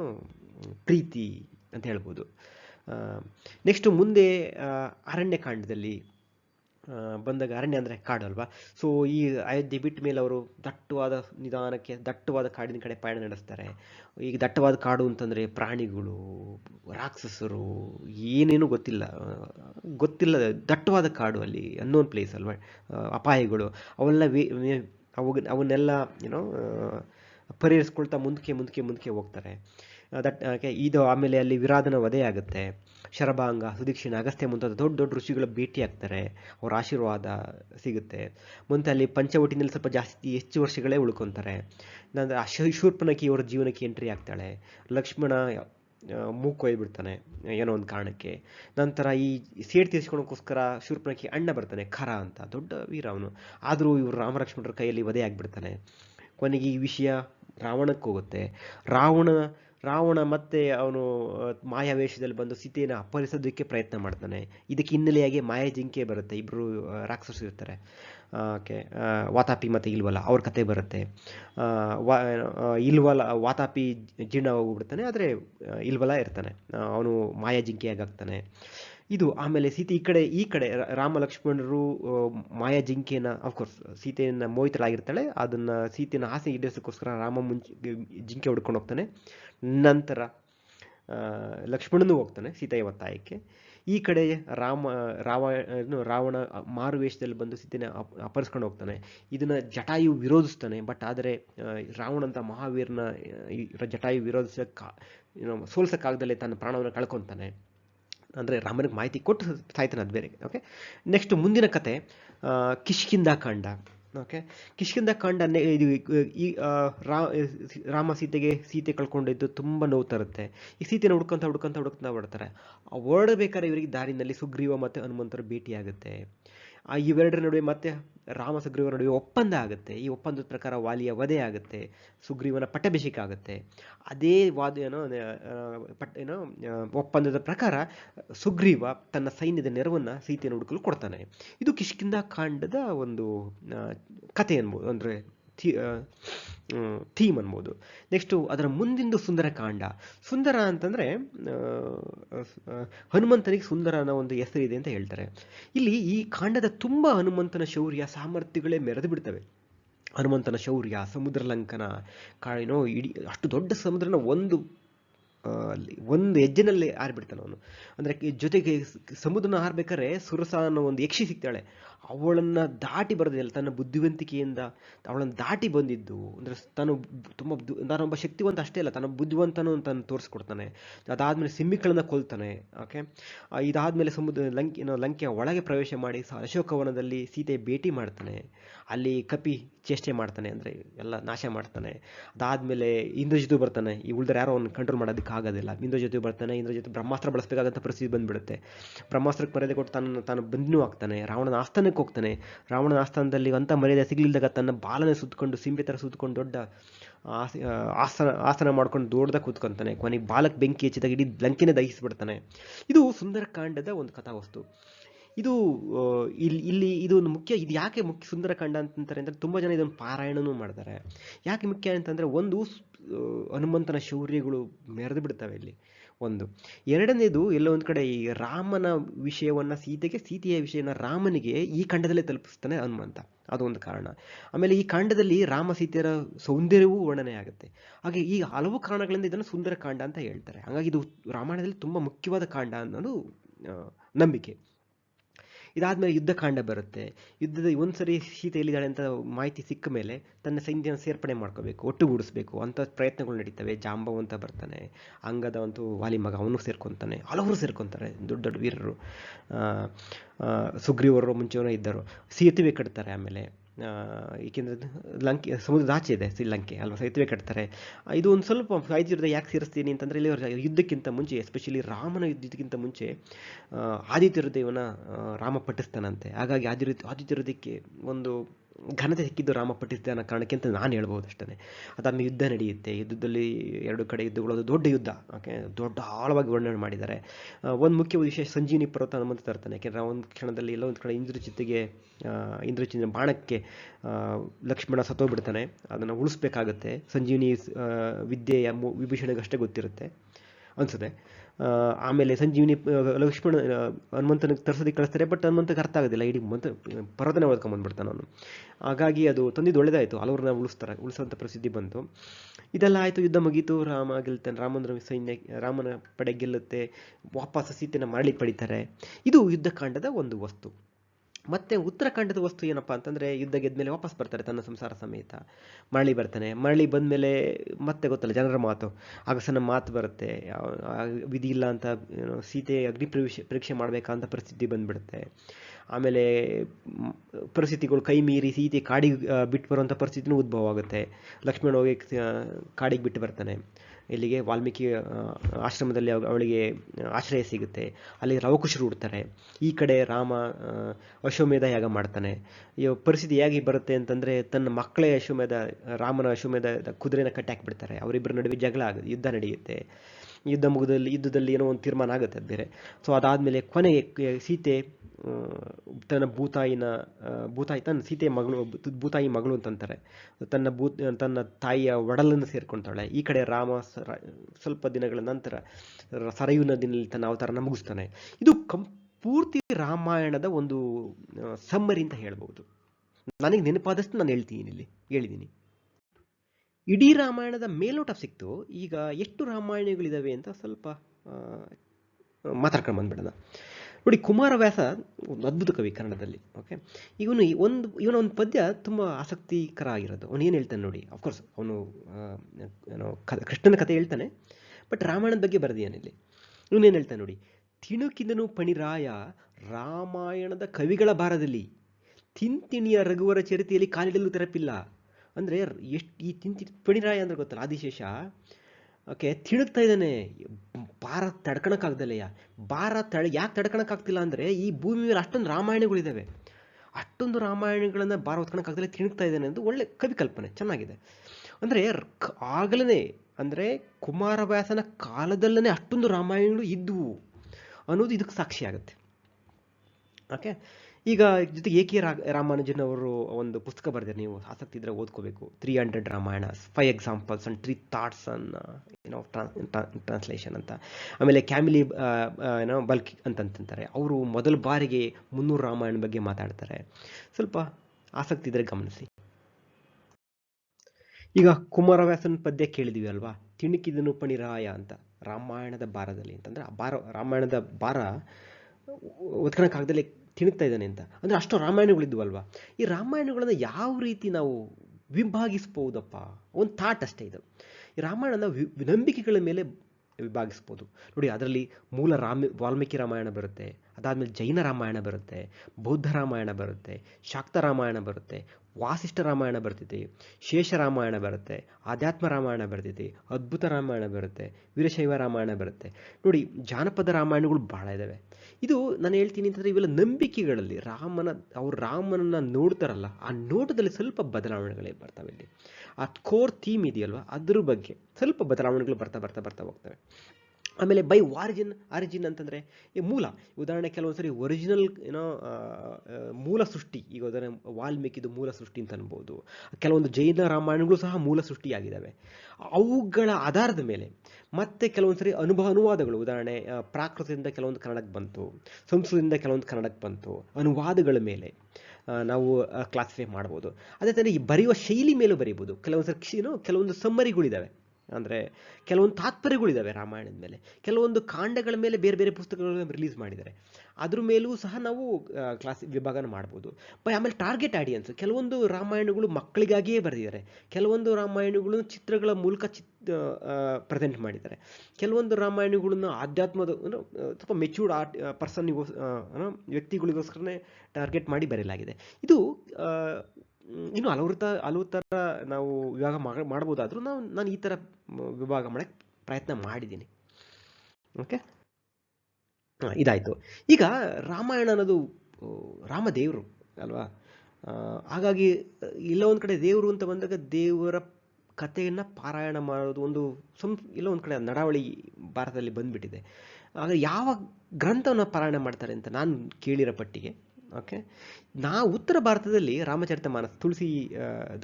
ಪ್ರೀತಿ ಅಂತ ಹೇಳ್ಬೋದು. ನೆಕ್ಸ್ಟ್ ಮುಂದೆ ಅರಣ್ಯಕಾಂಡದಲ್ಲಿ ಬಂದಾಗ ಅರಣ್ಯ ಅಂದರೆ ಕಾಡು ಅಲ್ವಾ? ಸೊ ಈ ಅಯೋಧ್ಯೆ ಬಿಟ್ಟ ಮೇಲೆ ಅವರು ದಟ್ಟವಾದ ನಿಧಾನಕ್ಕೆ, ದಟ್ಟವಾದ ಕಾಡಿನ ಕಡೆ ಪಯಣ ನಡೆಸ್ತಾರೆ. ಈಗ ದಟ್ಟವಾದ ಕಾಡು ಅಂತಂದರೆ ಪ್ರಾಣಿಗಳು, ರಾಕ್ಷಸರು, ಏನೇನು ಗೊತ್ತಿಲ್ಲ. ಗೊತ್ತಿಲ್ಲ ದಟ್ಟವಾದ ಕಾಡು ಅಲ್ಲಿ ಅನ್ನೋನ್ ಪ್ಲೇಸ್ ಅಲ್ವಾ? ಅಪಾಯಗಳು. ಅವೆಲ್ಲ ವೇ ಅವ ಅವು, ಅವನ್ನೆಲ್ಲ ಏನೋ ಪರಿಹರಿಸ್ಕೊಳ್ತಾ ಮುಂದಕ್ಕೆ ಮುಂದಕ್ಕೆ ಮುಂದಕ್ಕೆ ಹೋಗ್ತಾರೆ. ದಟ್ ಇದು ಆಮೇಲೆ ಅಲ್ಲಿ ವಿರಾಧನ ವಧೆ ಆಗುತ್ತೆ ಶರಭಾಂಗ ಸುದೀಕ್ಷಿಣ ಅಗಸ್ತ್ಯ ಮುಂತಾದ ದೊಡ್ಡ ದೊಡ್ಡ ಋಷಿಗಳ ಭೇಟಿ ಆಗ್ತಾರೆ. ಅವರ ಆಶೀರ್ವಾದ ಸಿಗುತ್ತೆ. ಮುಂತೆ ಅಲ್ಲಿ ಪಂಚವಟಿನಲ್ಲಿ ಸ್ವಲ್ಪ ಜಾಸ್ತಿ ಹೆಚ್ಚು ವರ್ಷಗಳೇ ಉಳ್ಕೊತಾರೆ. ನಂತರ ಆ ಶೂ- ಅವರ ಜೀವನಕ್ಕೆ ಎಂಟ್ರಿ ಆಗ್ತಾಳೆ. ಲಕ್ಷ್ಮಣ ಆ, ಮೂಗು ಕೊಯ್ಬಿಡ್ತಾನೆ ಏನೋ ಒಂದು ಕಾರಣಕ್ಕೆ. ನಂತರ ಈ ಸೇಡ್ ತೀರಿಸ್ಕೊಳಕ್ಕೋಸ್ಕರ ಶೂರ್ಪನಕಿ ಅಣ್ಣ ಬರ್ತಾನೆ ಖರ ಅಂತ ದೊಡ್ಡ ವೀರ ಅವನು. ಆದರೂ ಇವರು ರಾಮಲಕ್ಷ್ಮಣರ ಕೈಯಲ್ಲಿ ವಧೆ ಆಗಿಬಿಡ್ತಾನೆ ಕೊನೆಗೆ ಈ ವಿಷಯ ರಾವಣಕ್ಕೆ ಹೋಗುತ್ತೆ. ರಾವಣ ರಾವಣ ಮತ್ತೆ ಅವನು ಮಾಯಾವೇಶದಲ್ಲಿ ಬಂದು ಸೀತೆಯನ್ನು ಅಪ್ಪರಿಸೋದಕ್ಕೆ ಪ್ರಯತ್ನ ಮಾಡ್ತಾನೆ. ಇದಕ್ಕೆ ಹಿನ್ನೆಲೆಯಾಗಿ ಮಾಯ ಜಿಂಕೆ ಬರುತ್ತೆ. ಇಬ್ಬರು ರಾಕ್ಷಸರು ಇರ್ತಾರೆ. ಓಕೆ ವಾತಾಪಿ ಮತ್ತು ಇಲ್ವಲ, ಅವ್ರ ಕತೆ ಬರುತ್ತೆ. ಇಲ್ವಲ್ಲ ಇಲ್ವಲ, ವಾತಾಪಿ ಜೀರ್ಣ ಹೋಗ್ಬಿಡ್ತಾನೆ ಆದರೆ ಇಲ್ವಲ ಇರ್ತಾನೆ. ಅವನು ಮಾಯ ಜಿಂಕೆಯಾಗಿ ಆಗ್ತಾನೆ. ಇದು ಆಮೇಲೆ ಸೀತೆ ಈ ಕಡೆ ಈ ಕಡೆ ರಾಮ ಲಕ್ಷ್ಮಣರು ಮಾಯಾ ಜಿಂಕೆಯನ್ನ ಜಿಂಕೆನ ಅಫ್ಕೋರ್ಸ್ ಸೀತೆಯನ್ನು ಮೋಹಿತಳಾಗಿರ್ತಾಳೆ. ಅದನ್ನು ಸೀತೆಯನ್ನು ಆಸೆ ಈಡೇರಿಸೋಕ್ಕೋಸ್ಕರ ರಾಮ ಮುಂಚೆ ಜಿಂಕೆ ಹುಡ್ಕೊಂಡು ಹೋಗ್ತಾನೆ. ನಂತರ ಲಕ್ಷ್ಮಣನೂ ಹೋಗ್ತಾನೆ ಸೀತೆಯ ಒತ್ತಾಯಕ್ಕೆ. ಈ ಕಡೆ ರಾಮ, ರಾವ ರಾವಣ ಮಾರು ವೇಷದಲ್ಲಿ ಬಂದು ಸೀತೆನ ಅಪ್, ಅಪಹರಿಸ್ಕೊಂಡು ಹೋಗ್ತಾನೆ. ಇದನ್ನ ಜಟಾಯು ವಿರೋಧಿಸ್ತಾನೆ. ಬಟ್ ಆದರೆ ರಾವಣ ರಾವಣಂತ ಮಹಾವೀರನ ಜಟಾಯು ವಿರೋಧಿಸೋ ಕಾ ತನ್ನ ಪ್ರಾಣವನ್ನು ಕಳ್ಕೊತಾನೆ. ಅಂದರೆ ರಾಮನಿಗೆ ಮಾಹಿತಿ ಕೊಟ್ಟು ಸಾಯ್ತಾನೆ ಅದು ಬೇರೆ ಓಕೆ ನೆಕ್ಸ್ಟ್ ಮುಂದಿನ ಕತೆ ಕಿಷ್ಕಿಂದ ಕಾಂಡ ಓಕೆ ಕಿಷ್ಕಿಂದ ಕಾಂಡ ಇದು, ಈ ರಾಮ ಸೀತೆಗೆ ಸೀತೆ ಕಳ್ಕೊಂಡಿದ್ದು ತುಂಬ ನೋವು ತರುತ್ತೆ. ಈ ಸೀತೆನ ಹುಡ್ಕೊಂತ ಹುಡ್ಕೊಂತ ಹುಡ್ಕೊಂತ ಹೊಡ್ತಾರೆ ಆ ಹೊರಡಬೇಕಾದ್ರೆ ಇವರಿಗೆ ದಾರಿನಲ್ಲಿ ಸುಗ್ರೀವ ಮತ್ತು ಹನುಮಂತರ ಭೇಟಿಯಾಗುತ್ತೆ. ಆ ಇವೆರಡರ ನಡುವೆ ಮತ್ತೆ ರಾಮ ಸುಗ್ರೀವರ ನಡುವೆ ಒಪ್ಪಂದ ಆಗುತ್ತೆ. ಈ ಒಪ್ಪಂದದ ಪ್ರಕಾರ ವಾಲಿಯ ವಧೆ ಆಗುತ್ತೆ. ಸುಗ್ರೀವನ ಪಟ್ಟಭಿಷೇಕ ಆಗುತ್ತೆ ಅದೇ ವಾದ ಏನೋ ಪಟ್, ಏನೋ ಒಪ್ಪಂದದ ಪ್ರಕಾರ ಸುಗ್ರೀವ ತನ್ನ ಸೈನ್ಯದ ನೆರವನ್ನು ಸೀತೆಯನ್ನು ಹುಡುಕಲು ಕೊಡ್ತಾನೆ. ಇದು ಕಿಷ್ಕಿಂದ ಕಾಂಡದ ಒಂದು ಕಥೆ ಅನ್ಬೋದು ಅಂದರೆ ಥೀಮ್ ಅನ್ಬೋದು. ನೆಕ್ಸ್ಟು ಅದರ ಮುಂದಿಂದು ಸುಂದರಕಾಂಡ ಸುಂದರ ಅಂತಂದರೆ ಹನುಮಂತನಿಗೆ ಸುಂದರ ಅನ್ನೋ ಒಂದು ಹೆಸರಿದೆ ಅಂತ ಹೇಳ್ತಾರೆ. ಇಲ್ಲಿ ಈ ಕಾಂಡದ ತುಂಬ ಹನುಮಂತನ ಶೌರ್ಯ, ಸಾಮರ್ಥ್ಯಗಳೇ ಮೆರೆದು ಬಿಡ್ತವೆ. ಹನುಮಂತನ ಶೌರ್ಯ ಸಮುದ್ರ ಲಂಕನ ಕಾಳಿನೋ ಇಡೀ, ಅಷ್ಟು ದೊಡ್ಡ ಸಮುದ್ರನ ಒಂದು ಒಂದು ಹೆಜ್ಜೆನಲ್ಲಿ ಹಾರಿಬಿಡ್ತಾನೆ ಅವನು. ಅಂದರೆ ಜೊತೆಗೆ ಸಮುದ್ರನ ಹಾರ್ಬೇಕಾದ್ರೆ ಸುರಸ ಅನ್ನೋ ಒಂದು ಯಕ್ಷಿ ಸಿಗ್ತಾಳೆ. ಅವಳನ್ನು ದಾಟಿ ಬರೋದಿಲ್ಲ ತನ್ನ ಬುದ್ಧಿವಂತಿಕೆಯಿಂದ ಅವಳನ್ನು ದಾಟಿ ಬಂದಿದ್ದು. ಅಂದರೆ ತಾನು ತುಂಬ ನಾನೊಬ್ಬ ಶಕ್ತಿವಂತ ಅಷ್ಟೇ ಅಲ್ಲ, ತನ್ನ ಬುದ್ಧಿವಂತನೂ ಅಂತ ತೋರಿಸ್ಕೊಡ್ತಾನೆ. ಅದಾದಮೇಲೆ ಸಿಮ್ಮಿಗಳನ್ನ ಕೊಲ್ತಾನೆ ಓಕೆ ಇದಾದಮೇಲೆ ಸಮುದ್ರ ಲಂಕೆ, ಲಂಕೆಯ ಒಳಗೆ ಪ್ರವೇಶ ಮಾಡಿ ಅಶೋಕವನದಲ್ಲಿ ಸೀತೆ ಭೇಟಿ ಮಾಡ್ತಾನೆ. ಅಲ್ಲಿ ಕಪಿ ಚೇಷ್ಟೆ ಮಾಡ್ತಾನೆ ಅಂದರೆ ಎಲ್ಲ ನಾಶ ಮಾಡ್ತಾನೆ. ಅದಾದಮೇಲೆ ಇಂದ್ರಜಿತು ಬರ್ತಾನೆ. ಈ ಉಳಿದ್ರೆ ಯಾರೋ ಅವ್ನು ಕಂಟ್ರೋಲ್ ಮಾಡೋದಕ್ಕೆ ಆಗೋದಿಲ್ಲ. ಜೊತೆ ಬರ್ತಾನೆ ಇಂದ್ರಜಿತು ಬ್ರಹ್ಮಾಸ್ತ್ರ ಬಳಸಬೇಕಾದಂಥ ಪರಿಸ್ಥಿತಿ ಬಂದ್ಬಿಡುತ್ತೆ. ಬ್ರಹ್ಮಾಸ್ತ್ರಕ್ಕೆ ಮರ್ಯಾದೆ ಕೊಟ್ಟು ತನ್ನ, ತಾನು ಬಂದಿನೂ ಆಗ್ತಾನೆ. ರಾವಣನ ಆಸ್ಥಾನಕ್ಕೆ ಹೋಗ್ತಾನೆ. ರಾವಣನ ಆಸ್ಥಾನದಲ್ಲಿ ಅಂಥ ಮರ್ಯಾದೆ ಸಿಗಲಿಲ್ದಾಗ ತನ್ನ ಬಾಲನೆ ಸುತ್ತಕೊಂಡು ಸಿಂಬೆ ಥರ ಸುತ್ತಕೊಂಡು ದೊಡ್ಡ ಆಸ- ಆಸನ ಆಸನ ಮಾಡ್ಕೊಂಡು ದೊಡ್ಡದಾಗ ಕೂತ್ಕೊತಾನೆ. ಕೊನೆಗೆ ಬಾಲಕ್ಕೆ ಬೆಂಕಿ ಹೆಚ್ಚಿದಾಗ ಇಡೀ ಲಂಕೆನೇ ದಹಿಸಿಬಿಡ್ತಾನೆ. ಇದು ಸುಂದರಕಾಂಡದ ಒಂದು ಕಥಾವಸ್ತು. ಇದು ಇಲ್ಲಿ ಇಲ್ಲಿ ಇದು ಒಂದು ಮುಖ್ಯ, ಇದು ಯಾಕೆ ಮುಖ್ಯ ಸುಂದರಕಾಂಡ ಅಂತಂತಾರೆ ಅಂದರೆ ತುಂಬ ಜನ ಇದನ್ನು ಪಾರಾಯಣನೂ ಮಾಡ್ತಾರೆ. ಯಾಕೆ ಮುಖ್ಯ ಅಂತಂದರೆ ಒಂದು ಹನುಮಂತನ ಶೌರ್ಯಗಳು ಮೆರೆದು ಬಿಡ್ತವೆ ಇಲ್ಲಿ. ಒಂದು. ಎರಡನೇದು, ಎಲ್ಲೋ ಒಂದು ಕಡೆ ಈ ರಾಮನ ವಿಷಯವನ್ನು ಸೀತೆಗೆ, ಸೀತೆಯ ವಿಷಯನ ರಾಮನಿಗೆ ಈ ಖಂಡದಲ್ಲೇ ತಲುಪಿಸ್ತಾನೆ ಹನುಮಂತ. ಅದು ಒಂದು ಕಾರಣ. ಆಮೇಲೆ ಈ ಕಾಂಡದಲ್ಲಿ ರಾಮ ಸೀತೆಯರ ಸೌಂದರ್ಯವೂ ವರ್ಣನೆ ಆಗುತ್ತೆ. ಹಾಗೆ ಈ ಹಲವು ಕಾರಣಗಳಿಂದ ಇದನ್ನು ಸುಂದರ ಕಾಂಡ ಅಂತ ಹೇಳ್ತಾರೆ. ಹಾಗಾಗಿ ಇದು ರಾಮಾಯಣದಲ್ಲಿ ತುಂಬ ಮುಖ್ಯವಾದ ಕಾಂಡ ಅನ್ನೋದು ನಂಬಿಕೆ. ಇದಾದ್ಮೇಲೆ ಯುದ್ಧಕಾಂಡ ಬರುತ್ತೆ. ಯುದ್ಧದ ಒಂದ್ಸರಿ ಸೀತೆ ಎಲ್ಲಿದ್ದಾಳೆ ಅಂತ ಮಾಹಿತಿ ಸಿಕ್ಕ ಮೇಲೆ ತನ್ನ ಸೈನ್ಯನ ಸೇರ್ಪಡೆ ಮಾಡ್ಕೋಬೇಕು, ಒಟ್ಟುಗೂಡಿಸ್ಬೇಕು. ಅಂತ ಪ್ರಯತ್ನಗಳು ನಡೀತವೆ. ಜಾಂಬವಂತ ಬರ್ತಾನೆ. ಅಂಗದ ಅಂತೂ ವಾಲಿ ಮಗ ಅವನು ಸೇರ್ಕೊತಾನೆ. ಹಲವರು ಸೇರ್ಕೊತಾರೆ. ದೊಡ್ಡ ದೊಡ್ಡ ವೀರರು. ಸುಗ್ರೀವರು ಮುಂಚೆವೇ ಇದ್ದರು. ಸೇತುವೆ ಕಟ್ತಾರೆ ಆಮೇಲೆ. ಏಕೆಂದ್ರೆ ಲಂಕೆ, ಸಮುದ್ರದ ಆಚೆ ಇದೆ ಶ್ರೀಲಂಕೆ, ಅಲ್ವಾ? ಸೇತುವೆ ಕಟ್ತಾರೆ. ಇದು ಒಂದು ಸ್ವಲ್ಪ ಆಯುರ್ವೇದ ಯಾಕೆ ಸೇರಿಸ್ತೀನಿ ಅಂತಂದ್ರೆ ಇಲ್ಲಿ ಅವ್ರ ಯುದ್ಧಕ್ಕಿಂತ ಮುಂಚೆ ಎಸ್ಪೆಷಲಿ ರಾಮನ ಯುದ್ಧಕ್ಕಿಂತ ಮುಂಚೆ ಆದಿತ್ಯ ಹೃದಯವನ್ನ ರಾಮ ಪಠಿಸ್ತಾನಂತೆ. ಹಾಗಾಗಿ ಆದಿ ಆದಿತ್ಯ ಹೃದಯಕ್ಕೆ ಒಂದು ಘನತೆ ಸಿಕ್ಕಿದ್ದು ರಾಮ ಅನ್ನೋ ಕಾರಣಕ್ಕೆ ಅಂತ ನಾನು ಹೇಳ್ಬೋದು ಅಷ್ಟೇ ಅದಾದ್ಮೇಲೆ ಯುದ್ಧ ನಡೆಯುತ್ತೆ. ಯುದ್ಧದಲ್ಲಿ ಎರಡು ಕಡೆ ಯುದ್ಧಗಳು ಅದು ದೊಡ್ಡ ಯುದ್ಧ. ಓಕೆ? ದೊಡ್ಡ ಆಳವಾಗಿ ವರ್ಣನೆ ಮಾಡಿದ್ದಾರೆ. ಒಂದು ಮುಖ್ಯ ವಿಷಯ ಸಂಜೀವಿನಿ ಪರ್ವತ ಹನುಮಂತ ತರ್ತಾನೆ. ಯಾಕೆಂದರೆ ಒಂದು ಕ್ಷಣದಲ್ಲಿ ಎಲ್ಲೋ ಒಂದು ಕಡೆ ಇಂದ್ರಚಿತ್ತಿಗೆ ಇಂದ್ರಚಿನ ಬಾಣಕ್ಕೆ ಲಕ್ಷ್ಮಣ ಸತ್ತೋಗ್ಬಿಡ್ತಾನೆ ಅದನ್ನು ಉಳಿಸ್ಬೇಕಾಗತ್ತೆ. ಸಂಜೀವಿನಿ ವಿದ್ಯೆಯ ಮು- ವಿಭೀಷಣಿಗೆ ಅಷ್ಟೇ ಗೊತ್ತಿರುತ್ತೆ. ಅನ್ಸುತ್ತೆ. ಆಮೇಲೆ ಸಂಜೀವಿನಿ ಲಕ್ಷ್ಮಣ ಹನುಮಂತನಿಗೆ ತರ್ಸೋದಕ್ಕೆ ಕಳಿಸ್ತಾರೆ ಬಟ್ ಹನುಮಂತಕ್ಕೆ ಅರ್ಥ ಆಗೋದಿಲ್ಲ. ಇಡೀ ಮಂತ ಪರ್ವತನೇ ಓದ್ಕೊಂಬಂದ್ಬಿಡ್ತಾನೆ ಅವನು. ಹಾಗಾಗಿ ಅದು ತಂದಿದ್ದು ಒಳ್ಳೆದಾಯಿತು. ಹಲವ್ರನ್ನ ಉಳಿಸ್ತಾರೆ ಉಳಿಸೋಂಥ ಪ್ರಸಿದ್ಧಿ ಬಂತು. ಇದೆಲ್ಲ ಆಯಿತು, ಯುದ್ಧ ಮುಗೀತು. ರಾಮ ಗೆಲ್ತಾನೆ, ರಾಮನ ಸೈನ್ಯ, ರಾಮನ ಪಡೆ ಗೆಲ್ಲುತ್ತೆ. ವಾಪಸ್ ಸೀತೆನ ಮರಳಿ ಪಡಿತಾರೆ. ಇದು ಯುದ್ಧಕಾಂಡದ ಒಂದು ವಸ್ತು. ಮತ್ತೆ ಉತ್ತರಾಖಂಡದ ವಸ್ತು ಏನಪ್ಪಾ ಅಂತಂದ್ರೆ ಯುದ್ಧ ಗೆದ್ಮೇಲೆ ವಾಪಸ್ ಬರ್ತಾರೆ ತನ್ನ ಸಂಸಾರ ಸಮೇತ. ಮರಳಿ ಬರ್ತಾನೆ. ಮರಳಿ ಬಂದ್ಮೇಲೆ ಮತ್ತೆ ಗೊತ್ತಲ್ಲ, ಜನರ ಮಾತು. ಅಗಸನ ಮಾತು ಬರುತ್ತೆ. ವಿಧಿ ಇಲ್ಲ ಅಂತ ಸೀತೆ ಅಗ್ನಿ ಪರೀಕ್ಷೆ ಪರೀಕ್ಷೆ ಮಾಡಬೇಕಂತ ಪರಿಸ್ಥಿತಿ ಬಂದ್ಬಿಡುತ್ತೆ. ಆಮೇಲೆ ಪರಿಸ್ಥಿತಿಗಳು ಕೈ ಮೀರಿ ಸೀತೆ ಕಾಡಿಗೆ ಬಿಟ್ಟು ಬರುವಂಥ ಪರಿಸ್ಥಿತಿನೂ ಉದ್ಭವ ಆಗುತ್ತೆ. ಲಕ್ಷ್ಮಣ ಹೋಗಿ ಕಾಡಿಗೆ ಬಿಟ್ಟು ಬರ್ತಾನೆ. ಇಲ್ಲಿಗೆ ವಾಲ್ಮೀಕಿ ಆಶ್ರಮದಲ್ಲಿ ಅವ- ಅವಳಿಗೆ ಆಶ್ರಯ ಸಿಗುತ್ತೆ. ಅಲ್ಲಿ ರವಕುಶರು ಹುಡ್ತಾರೆ. ಈ ಕಡೆ ರಾಮ ಅಶ್ವಮೇಧ ಯಾಗ ಮಾಡ್ತಾನೆ. ಈ ಪರಿಸ್ಥಿತಿ ಹೇಗೆ ಬರುತ್ತೆ ಅಂತಂದ್ರೆ ತನ್ನ ಮಕ್ಕಳೇ ಅಶ್ವಮೇಧ, ರಾಮನ ಅಶ್ವಮೇಧ ಕುದುರೆನ ಕಟ್ಟಾಕ್ಬಿಡ್ತಾರೆ. ಅವರಿಬ್ಬರ ನಡುವೆ ಜಗಳ ಆಗುತ್ತೆ ಯುದ್ಧ ನಡೆಯುತ್ತೆ. ಯುದ್ಧ ಮುಗಿದಲ್ಲಿ ಯುದ್ಧದಲ್ಲಿ ಏನೋ ಒಂದು ತೀರ್ಮಾನ ಆಗುತ್ತೆ ಬೇರೆ. ಸೊ ಅದಾದಮೇಲೆ ಕೊನೆಗೆ ಸೀತೆ ತನ್ನ ಭೂತಾಯಿನ ಭೂತಾಯಿ ತನ್ನ ಸೀತೆ ಮಗಳು ಭೂತಾಯಿ ಮಗಳು ಅಂತಂತಾರೆ ತನ್ನ ಭೂ, ತನ್ನ ತಾಯಿಯ ಒಡಲನ್ನು ಸೇರ್ಕೊಳ್ತಾಳೆ ಈ ಕಡೆ ರಾಮ ಸ್ವಲ್ಪ ದಿನಗಳ ನಂತರ ಸರಯು ನದಿನಲ್ಲಿ ತನ್ನ ಅವತಾರನ ಮುಗಿಸ್ತಾನೆ. ಇದು ಕಂ, ಪೂರ್ತಿ ರಾಮಾಯಣದ ಒಂದು ಸಮ್ಮರಿ ಅಂತ ಹೇಳ್ಬೋದು ನನಗೆ ನೆನಪಾದಷ್ಟು ನಾನು ಹೇಳ್ತೀನಿ ಇಲ್ಲಿ, ಹೇಳಿದ್ದೀನಿ. ಇಡೀ ರಾಮಾಯಣದ ಮೇಲ್ನೋಟ ಸಿಕ್ತು. ಈಗ ಎಷ್ಟು ರಾಮಾಯಣಗಳಿದ್ದಾವೆ ಅಂತ ಸ್ವಲ್ಪ ಮಾತಾಡ್ಕೊಂಡು ಬಂದ್ಬಿಡೋಣ. ನೋಡಿ, ಕುಮಾರವ್ಯಾಸ ಒಂದು ಅದ್ಭುತ ಕವಿ ಕನ್ನಡದಲ್ಲಿ ಓಕೆ ಇವನು ಒಂದು, ಇವನ ಒಂದು ಪದ್ಯ ತುಂಬ ಆಸಕ್ತಿಕರ ಆಗಿರೋದು ಅವನು ಏನು ಹೇಳ್ತಾನೆ ನೋಡಿ ಅಫ್ಕೋರ್ಸ್ ಅವನು ಏನೋ ಕೃಷ್ಣನ ಕಥೆ ಹೇಳ್ತಾನೆ ಬಟ್ ರಾಮಾಯಣದ ಬಗ್ಗೆ ಬರೆದಿಯಾನಿಲ್ಲಿ ಇವನೇನು ಹೇಳ್ತಾನೆ ನೋಡಿ, ತಿಣುಕಿದನು ಪಣಿರಾಯ ರಾಮಾಯಣದ ಕವಿಗಳ ಭಾರದಲ್ಲಿ, ತಿಂತಿಣಿಯ ರಘುವರ ಚರಿತೆಯಲ್ಲಿ ಕಾಲಿಡಲು ತೆರಪಿಲ್ಲ. ಅಂದರೆ ಎಷ್ಟು ಈ ತಿಂತಿ ಪಣಿರಾಯ ಅಂದ್ರೆ ಗೊತ್ತಲ್ಲ, ಆದಿಶೇಷ. ಓಕೆ, ತಿಣುಕ್ತಾ ಇದ್ದಾನೆ. ಭಾರ ತಡ್ಕೊಳಕ್ಕಾಗ್ದಲ್ಲಯ್ಯ ಭಾರ ತಡ, ಯಾಕೆ ತಡ್ಕೊಳಕ್ಕಾಗ್ತಿಲ್ಲ ಅಂದರೆ ಈ ಭೂಮಿ ಮೇಲೆ ಅಷ್ಟೊಂದು ರಾಮಾಯಣಗಳಿದ್ದಾವೆ ಅಷ್ಟೊಂದು ರಾಮಾಯಣಗಳನ್ನು ಭಾರ ಹೊತ್ಕೊಳಕ್ಕಾಗ್ದಲೇ ತಿಣುಕ್ತಾ ಇದ್ದಾನೆ ಅಂತ ಒಳ್ಳೆ ಕವಿ ಕಲ್ಪನೆ ಚೆನ್ನಾಗಿದೆ. ಅಂದರೆ ಆಗಲೇ ಅಂದರೆ ಕುಮಾರವ್ಯಾಸನ ಕಾಲದಲ್ಲೇ ಅಷ್ಟೊಂದು ರಾಮಾಯಣಗಳು ಇದ್ವು ಅನ್ನೋದು ಇದಕ್ಕೆ ಸಾಕ್ಷಿ ಆಗುತ್ತೆ. ಓಕೆ? ಈಗ ಜೊತೆಗೆ ಎ ಕೆ ರಾಮಾನುಜನ್ ಅವರು ಒಂದು ಪುಸ್ತಕ ಬರೆದಿದ್ದಾರೆ. ನೀವು ಆಸಕ್ತಿ ಇದ್ರೆ ಓದ್ಕೋಬೇಕು. Three hundred Ramayana five examples and three thoughts on ಏನೋ ಟ್ರಾನ್ಸ್ಲೇಷನ್ ಅಂತ. ಆಮೇಲೆ ಕ್ಯಾಮಿಲಿ ಏನೋ ಬಲ್ಕಿ ಅಂತಂತಾರೆ ಅವರು ಮೊದಲ ಬಾರಿಗೆ ಮುನ್ನೂರು ರಾಮಾಯಣ ಬಗ್ಗೆ ಮಾತಾಡ್ತಾರೆ. ಸ್ವಲ್ಪ ಆಸಕ್ತಿ ಇದ್ರೆ ಗಮನಿಸಿ. ಈಗ ಕುಮಾರವ್ಯಾಸನ ಪದ್ಯ ಕೇಳಿದೀವಿ ಅಲ್ವಾ? ತಿಣುಕಿದನು ಪಣಿರಾಯ ಅಂತ. ರಾಮಾಯಣದ ಭಾರದಲ್ಲಿ ಅಂತಂದ್ರೆ ಆ ಭಾರ, ರಾಮಾಯಣದ ಭಾರ ಒತ್ಕೊಳಕ್ಕಾಗ್ದಲೇ ತಿಣುಕ್ತಾ ಇದ್ದಾನೆ ಅಂತ. ಅಂದರೆ ಅಷ್ಟು ರಾಮಾಯಣಗಳಿದ್ವಲ್ವ? ಈ ರಾಮಾಯಣಗಳನ್ನು ಯಾವ ರೀತಿ ನಾವು ವಿಭಾಗಿಸ್ಬೋದಪ್ಪ? ಒಂದು ಥಾಟ್ ಅಷ್ಟೇ ಇದು. ಈ ರಾಮಾಯಣನ ವಿ ನಂಬಿಕೆಗಳ ಮೇಲೆ ವಿಭಾಗಿಸ್ಬೋದು. ನೋಡಿ, ಅದರಲ್ಲಿ ಮೂಲ ರಾಮ, ವಾಲ್ಮೀಕಿ ರಾಮಾಯಣ ಬರುತ್ತೆ, ಅದಾದಮೇಲೆ ಜೈನ ರಾಮಾಯಣ ಬರುತ್ತೆ, ಬೌದ್ಧ ರಾಮಾಯಣ ಬರುತ್ತೆ, ಶಾಕ್ತ ರಾಮಾಯಣ ಬರುತ್ತೆ ವಾಸಿಷ್ಠ ರಾಮಾಯಣ ಬರ್ತೈತಿ, ಶೇಷ ರಾಮಾಯಣ ಬರುತ್ತೆ, ಆಧ್ಯಾತ್ಮ ರಾಮಾಯಣ ಬರ್ತೈತಿ, ಅದ್ಭುತ ರಾಮಾಯಣ ಬರುತ್ತೆ, ವೀರಶೈವ ರಾಮಾಯಣ ಬರುತ್ತೆ. ನೋಡಿ, ಜಾನಪದ ರಾಮಾಯಣಗಳು ಭಾಳ ಇದ್ದಾವೆ ಇದು ನಾನು ಹೇಳ್ತೀನಿ ಅಂತಂದರೆ ಇವೆಲ್ಲ ನಂಬಿಕೆಗಳಲ್ಲಿ ರಾಮನ, ಅವ್ರು ರಾಮನನ್ನು ನೋಡ್ತಾರಲ್ಲ, ಆ ನೋಟದಲ್ಲಿ ಸ್ವಲ್ಪ ಬದಲಾವಣೆಗಳೇ ಬರ್ತವೆ ಇಲ್ಲಿ. ಆ ಕೋರ್ ಥೀಮ್ ಇದೆಯಲ್ವ? ಅದ್ರ ಬಗ್ಗೆ ಸ್ವಲ್ಪ ಬದಲಾವಣೆಗಳು ಬರ್ತಾ ಬರ್ತಾ ಬರ್ತಾ ಹೋಗ್ತವೆ. ಆಮೇಲೆ ಬೈ ವಾರಿಜಿನ್ ಆರಿಜಿನ್ ಅಂತಂದರೆ, ಈ ಮೂಲ, ಉದಾಹರಣೆ ಕೆಲವೊಂದು ಸರಿ ಒರಿಜಿನಲ್ ಏನೋ ಮೂಲ ಸೃಷ್ಟಿ, ಈಗ ಉದಾಹರಣೆ ವಾಲ್ಮೀಕಿದು ಮೂಲ ಸೃಷ್ಟಿ ಅಂತ ಅನ್ಬೋದು. ಕೆಲವೊಂದು ಜೈನ ರಾಮಾಯಣಗಳು ಸಹ ಮೂಲ ಸೃಷ್ಟಿಯಾಗಿದ್ದಾವೆ ಅವುಗಳ ಆಧಾರದ ಮೇಲೆ ಮತ್ತೆ ಕೆಲವೊಂದು ಸರಿ ಅನುಭವ, ಅನುವಾದಗಳು, ಉದಾಹರಣೆ ಪ್ರಾಕೃತದಿಂದ ಕೆಲವೊಂದು ಕನ್ನಡಕ್ಕೆ ಬಂತು, ಸಂಸ್ಕೃತದಿಂದ ಕೆಲವೊಂದು ಕನ್ನಡಕ್ಕೆ ಬಂತು, ಅನುವಾದಗಳ ಮೇಲೆ ನಾವು ಕ್ಲಾಸಿಫೈ ಮಾಡ್ಬೋದು. ಅದೇ ಥರ ಈ ಬರೆಯುವ ಶೈಲಿ ಮೇಲೂ ಬರೀಬೋದು. ಕೆಲವೊಂದು ಸರಿ ಕೆಲವೊಂದು ಸಮ್ಮರಿಗಳಿದ್ದಾವೆ ಅಂದರೆ ಕೆಲವೊಂದು ತಾತ್ಪರ್ಯಗಳಿದ್ದಾವೆ ರಾಮಾಯಣದ ಮೇಲೆ. ಕೆಲವೊಂದು ಕಾಂಡಗಳ ಮೇಲೆ ಬೇರೆ ಬೇರೆ ಪುಸ್ತಕಗಳನ್ನು ರಿಲೀಸ್ ಮಾಡಿದ್ದಾರೆ. ಅದ್ರ ಮೇಲೂ ಸಹ ನಾವು ಕ್ಲಾಸ್ ವಿಭಾಗನ ಮಾಡ್ಬೋದು. ಬೈ, ಆಮೇಲೆ ಟಾರ್ಗೆಟ್ ಆಡಿಯನ್ಸ್ ಕೆಲವೊಂದು ರಾಮಾಯಣಗಳು ಮಕ್ಕಳಿಗಾಗಿಯೇ ಬರೆದಿದ್ದಾರೆ. ಕೆಲವೊಂದು ರಾಮಾಯಣಗಳು ಚಿತ್ರಗಳ ಮೂಲಕ ಚಿತ್ ಪ್ರೆಸೆಂಟ್ ಮಾಡಿದ್ದಾರೆ. ಕೆಲವೊಂದು ರಾಮಾಯಣಗಳನ್ನು ಆಧ್ಯಾತ್ಮದ ಸ್ವಲ್ಪ ಮೆಚ್ಯೂರ್ಡ್ ಆರ್ಟ್ ಪರ್ಸನ್ನಿಗೋ ವ್ಯಕ್ತಿಗಳಿಗೋಸ್ಕರನೇ ಟಾರ್ಗೆಟ್ ಮಾಡಿ ಬರೆಯಲಾಗಿದೆ. ಇದು ಇನ್ನು ಹಲವು ತ ಹಲವು ಥರ ನಾವು ವಿಭಾಗ ಮಾಡ- ಮಾಡ್ಬೋದಾದ್ರೂ ನಾವು, ನಾನು ಈ ಥರ ವಿಭಾಗ ಮಾಡೋಕ್ಕೆ ಪ್ರಯತ್ನ ಮಾಡಿದ್ದೀನಿ. ಓಕೆ ಇದಾಯಿತು. ಈಗ ರಾಮಾಯಣ ಅನ್ನೋದು ರಾಮದೇವರು ಅಲ್ವಾ? ಹಾಗಾಗಿ ಇಲ್ಲ ಒಂದು ಕಡೆ ದೇವರು ಅಂತ ಬಂದಾಗ ದೇವರ ಕಥೆಯನ್ನು ಪಾರಾಯಣ ಮಾಡೋದು ಒಂದು ಸಂ ಇಲ್ಲ ಒಂದು ಕಡೆ ನಡಾವಳಿ ಭಾರತದಲ್ಲಿ ಬಂದ್ಬಿಟ್ಟಿದೆ. ಆಗ ಯಾವ ಗ್ರಂಥವನ್ನು ಪಾರಾಯಣ ಮಾಡ್ತಾರೆ ಅಂತ ನಾನು ಕೇಳಿರೋ ಪಟ್ಟಿಗೆ? ಓಕೆ ನಾ ಉತ್ತರ ಭಾರತದಲ್ಲಿ ರಾಮಚರಿತ ಮಾನಸ, ತುಳಸಿ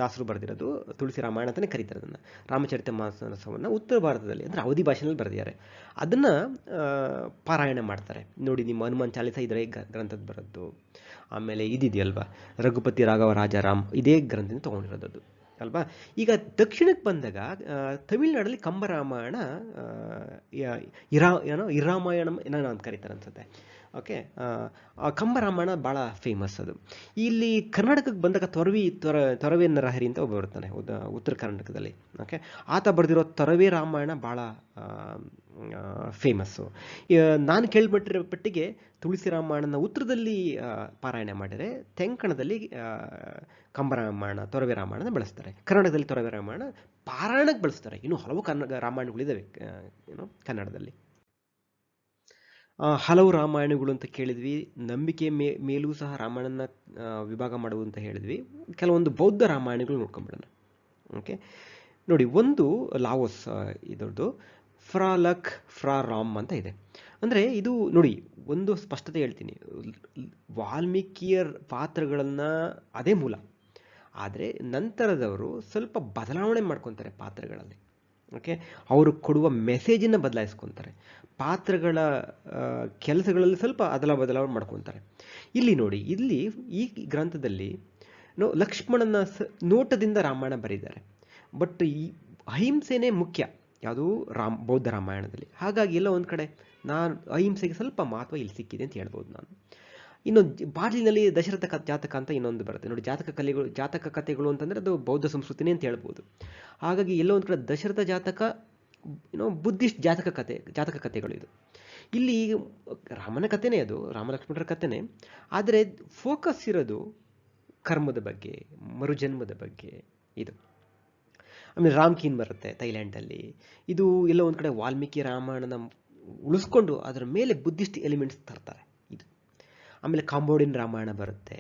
ದಾಸರು ಬರೆದಿರೋದು ತುಳಸಿ ರಾಮಾಯಣ ಅಂತಲೇ ಕರೀತಾರೆ ಅದನ್ನು. ರಾಮಚರಿತ ಮಾನಸವನ್ನು ಉತ್ತರ ಭಾರತದಲ್ಲಿ ಅಂದರೆ ಅವಧಿ ಭಾಷೆಯಲ್ಲಿ ಬರೆದಿದ್ದಾರೆ. ಅದನ್ನು ಪಾರಾಯಣ ಮಾಡ್ತಾರೆ. ನೋಡಿ, ನಿಮ್ಮ ಹನುಮಾನ್ ಚಾಲಿಸ ಇದ್ರೆ ಗ್ರಂಥದ ಬರೋದು, ಆಮೇಲೆ ಇದಿದೆಯಲ್ವಾ? ರಘುಪತಿ ರಾಘವ ರಾಜಾರಾಮ್ ಇದೇ ಗ್ರಂಥದಿಂದ ತೊಗೊಂಡಿರೋದದು ಅಲ್ವಾ? ಈಗ ದಕ್ಷಿಣಕ್ಕೆ ಬಂದಾಗ ತಮಿಳ್ನಾಡಲ್ಲಿ ಕಂಬರಾಮಾಯಣ ಇರಾ, ಏನೋ, ಇರಾಮಾಯಣ ಏನೋ ಅಂತ ಕರೀತಾರೆ ಅನ್ಸುತ್ತೆ. ಓಕೆ ಕಂಬ ರಾಮಾಯಣ ಭಾಳ ಫೇಮಸ್ ಅದು. ಇಲ್ಲಿ ಕರ್ನಾಟಕಕ್ಕೆ ಬಂದಾಗ ತೊರವಿ, ತೊರ ತೊರವೆ ನರಹರಿ ಅಂತ ಒಬ್ಬ ಬರ್ತಾನೆ ಉತ್ತರ ಕರ್ನಾಟಕದಲ್ಲಿ. ಓಕೆ ಆತ ಬರೆದಿರೋ ತೊರವೆ ರಾಮಾಯಣ ಭಾಳ ಫೇಮಸ್ಸು ನಾನು ಕೇಳ್ಬಿಟ್ಟಿರೋ ಪಟ್ಟಿಗೆ ತುಳಸಿ ರಾಮಾಯಣನ ಉತ್ತರದಲ್ಲಿ ಪಾರಾಯಣ ಮಾಡಿದರೆ ತೆಂಕಣದಲ್ಲಿ ಕಂಬರಾಮಾಯಣ ಕಂಬ ರಾಮಾಯಣ ತೊರವೆ ರಾಮಾಯಣನ ಬಳಸ್ತಾರೆ. ಕನ್ನಡದಲ್ಲಿ ತೊರವೆ ರಾಮಾಯಣ ಪಾರಾಯಣಕ್ಕೆ ಬಳಸ್ತಾರೆ. ಇನ್ನೂ ಹಲವು ಕನ್ನಡ ರಾಮಾಯಣಗಳಿದ್ದಾವೆ ಏನು, ಕನ್ನಡದಲ್ಲಿ. ಹಲವು ರಾಮಾಯಣಗಳು ಅಂತ ಕೇಳಿದ್ವಿ. ನಂಬಿಕೆ ಮೇ, ಮೇಲೂ ಸಹ ರಾಮಾಯಣನ ವಿಭಾಗ ಮಾಡುವುದು ಅಂತ ಹೇಳಿದ್ವಿ. ಕೆಲವೊಂದು ಬೌದ್ಧ ರಾಮಾಯಣಗಳು ನೋಡ್ಕೊಂಬಿಡೋಣ. ಓಕೆ? ನೋಡಿ, ಒಂದು ಲಾವೋಸ್ ಇದ್ರದ್ದು. ಫ್ರಾ ಲಕ್, ಫ್ರಾ ರಾಮ್ ಅಂತ ಇದೆ. ಅಂದರೆ ಇದು ನೋಡಿ, ಒಂದು ಸ್ಪಷ್ಟತೆ ಹೇಳ್ತೀನಿ. ವಾಲ್ಮೀಕಿಯರ್ ಪಾತ್ರಗಳನ್ನು ಅದೇ ಮೂಲ. ಆದರೆ ನಂತರದವರು ಸ್ವಲ್ಪ ಬದಲಾವಣೆ ಮಾಡ್ಕೊತಾರೆ ಪಾತ್ರಗಳಲ್ಲಿ. ಓಕೆ ಅವರು ಕೊಡುವ ಮೆಸೇಜನ್ನು ಬದಲಾಯಿಸ್ಕೊತಾರೆ. ಪಾತ್ರಗಳ ಕೆಲಸಗಳಲ್ಲಿ ಸ್ವಲ್ಪ ಅದಲ ಬದಲಾವಣೆ ಮಾಡ್ಕೊತಾರೆ. ಇಲ್ಲಿ ನೋಡಿ, ಇಲ್ಲಿ ಈ ಗ್ರಂಥದಲ್ಲಿ, ನೋ, ಲಕ್ಷ್ಮಣನ ಸ, ನೋಟದಿಂದ ರಾಮಾಯಣ ಬರೆದಿದ್ದಾರೆ ಬಟ್ ಈ ಅಹಿಂಸೆನೇ ಮುಖ್ಯ. ಯಾವುದು ರಾಮ್, ಬೌದ್ಧ ರಾಮಾಯಣದಲ್ಲಿ. ಹಾಗಾಗಿ ಎಲ್ಲ ಒಂದು ಕಡೆ, ನಾನು, ಅಹಿಂಸೆಗೆ ಸ್ವಲ್ಪ ಮಹತ್ವ ಇಲ್ಲಿ ಸಿಕ್ಕಿದೆ ಅಂತ ಹೇಳ್ಬೋದು ನಾನು. ಇನ್ನು ಜ- ಬಾಗಿಲಿನಲ್ಲಿ ದಶರಥ ಜಾತಕ ಅಂತ ಇನ್ನೊಂದು ಬರುತ್ತೆ. ನೋಡಿ, ಜಾತಕ ಕಲೆಗಳು, ಜಾತಕ ಕಥೆಗಳು ಅಂತಂದರೆ ಅದು ಬೌದ್ಧ ಸಂಸ್ಕೃತಿನೇ ಅಂತ ಹೇಳ್ಬೋದು. ಹಾಗಾಗಿ ಎಲ್ಲೋ ಒಂದು ಕಡೆ ದಶರಥ ಜಾತಕ, ಏನೋ ಬುದ್ಧಿಸ್ಟ್ ಜಾತಕ ಕತೆ, ಜಾತಕ ಕಥೆಗಳು ಇದು. ಇಲ್ಲಿ ರಾಮನ ಕಥೆನೇ ಅದು, ರಾಮಲಕ್ಷ್ಮಣರ ಕಥೆನೇ. ಆದರೆ ಫೋಕಸ್ ಇರೋದು ಕರ್ಮದ ಬಗ್ಗೆ, ಮರುಜನ್ಮದ ಬಗ್ಗೆ ಇದು. ಆಮೇಲೆ ರಾಮ್ಕೀನ್ ಬರುತ್ತೆ ಥೈಲ್ಯಾಂಡಲ್ಲಿ. ಇದು ಎಲ್ಲೋ ಒಂದು ಕಡೆ ವಾಲ್ಮೀಕಿ ರಾಮಾಯಣನ ಉಳಿಸ್ಕೊಂಡು ಅದರ ಮೇಲೆ ಬುದ್ಧಿಸ್ಟ್ ಎಲಿಮೆಂಟ್ಸ್ ತರ್ತಾರೆ. ಆಮೇಲೆ ಕಾಂಬೋಡಿನ ರಾಮಾಯಣ ಬರುತ್ತೆ.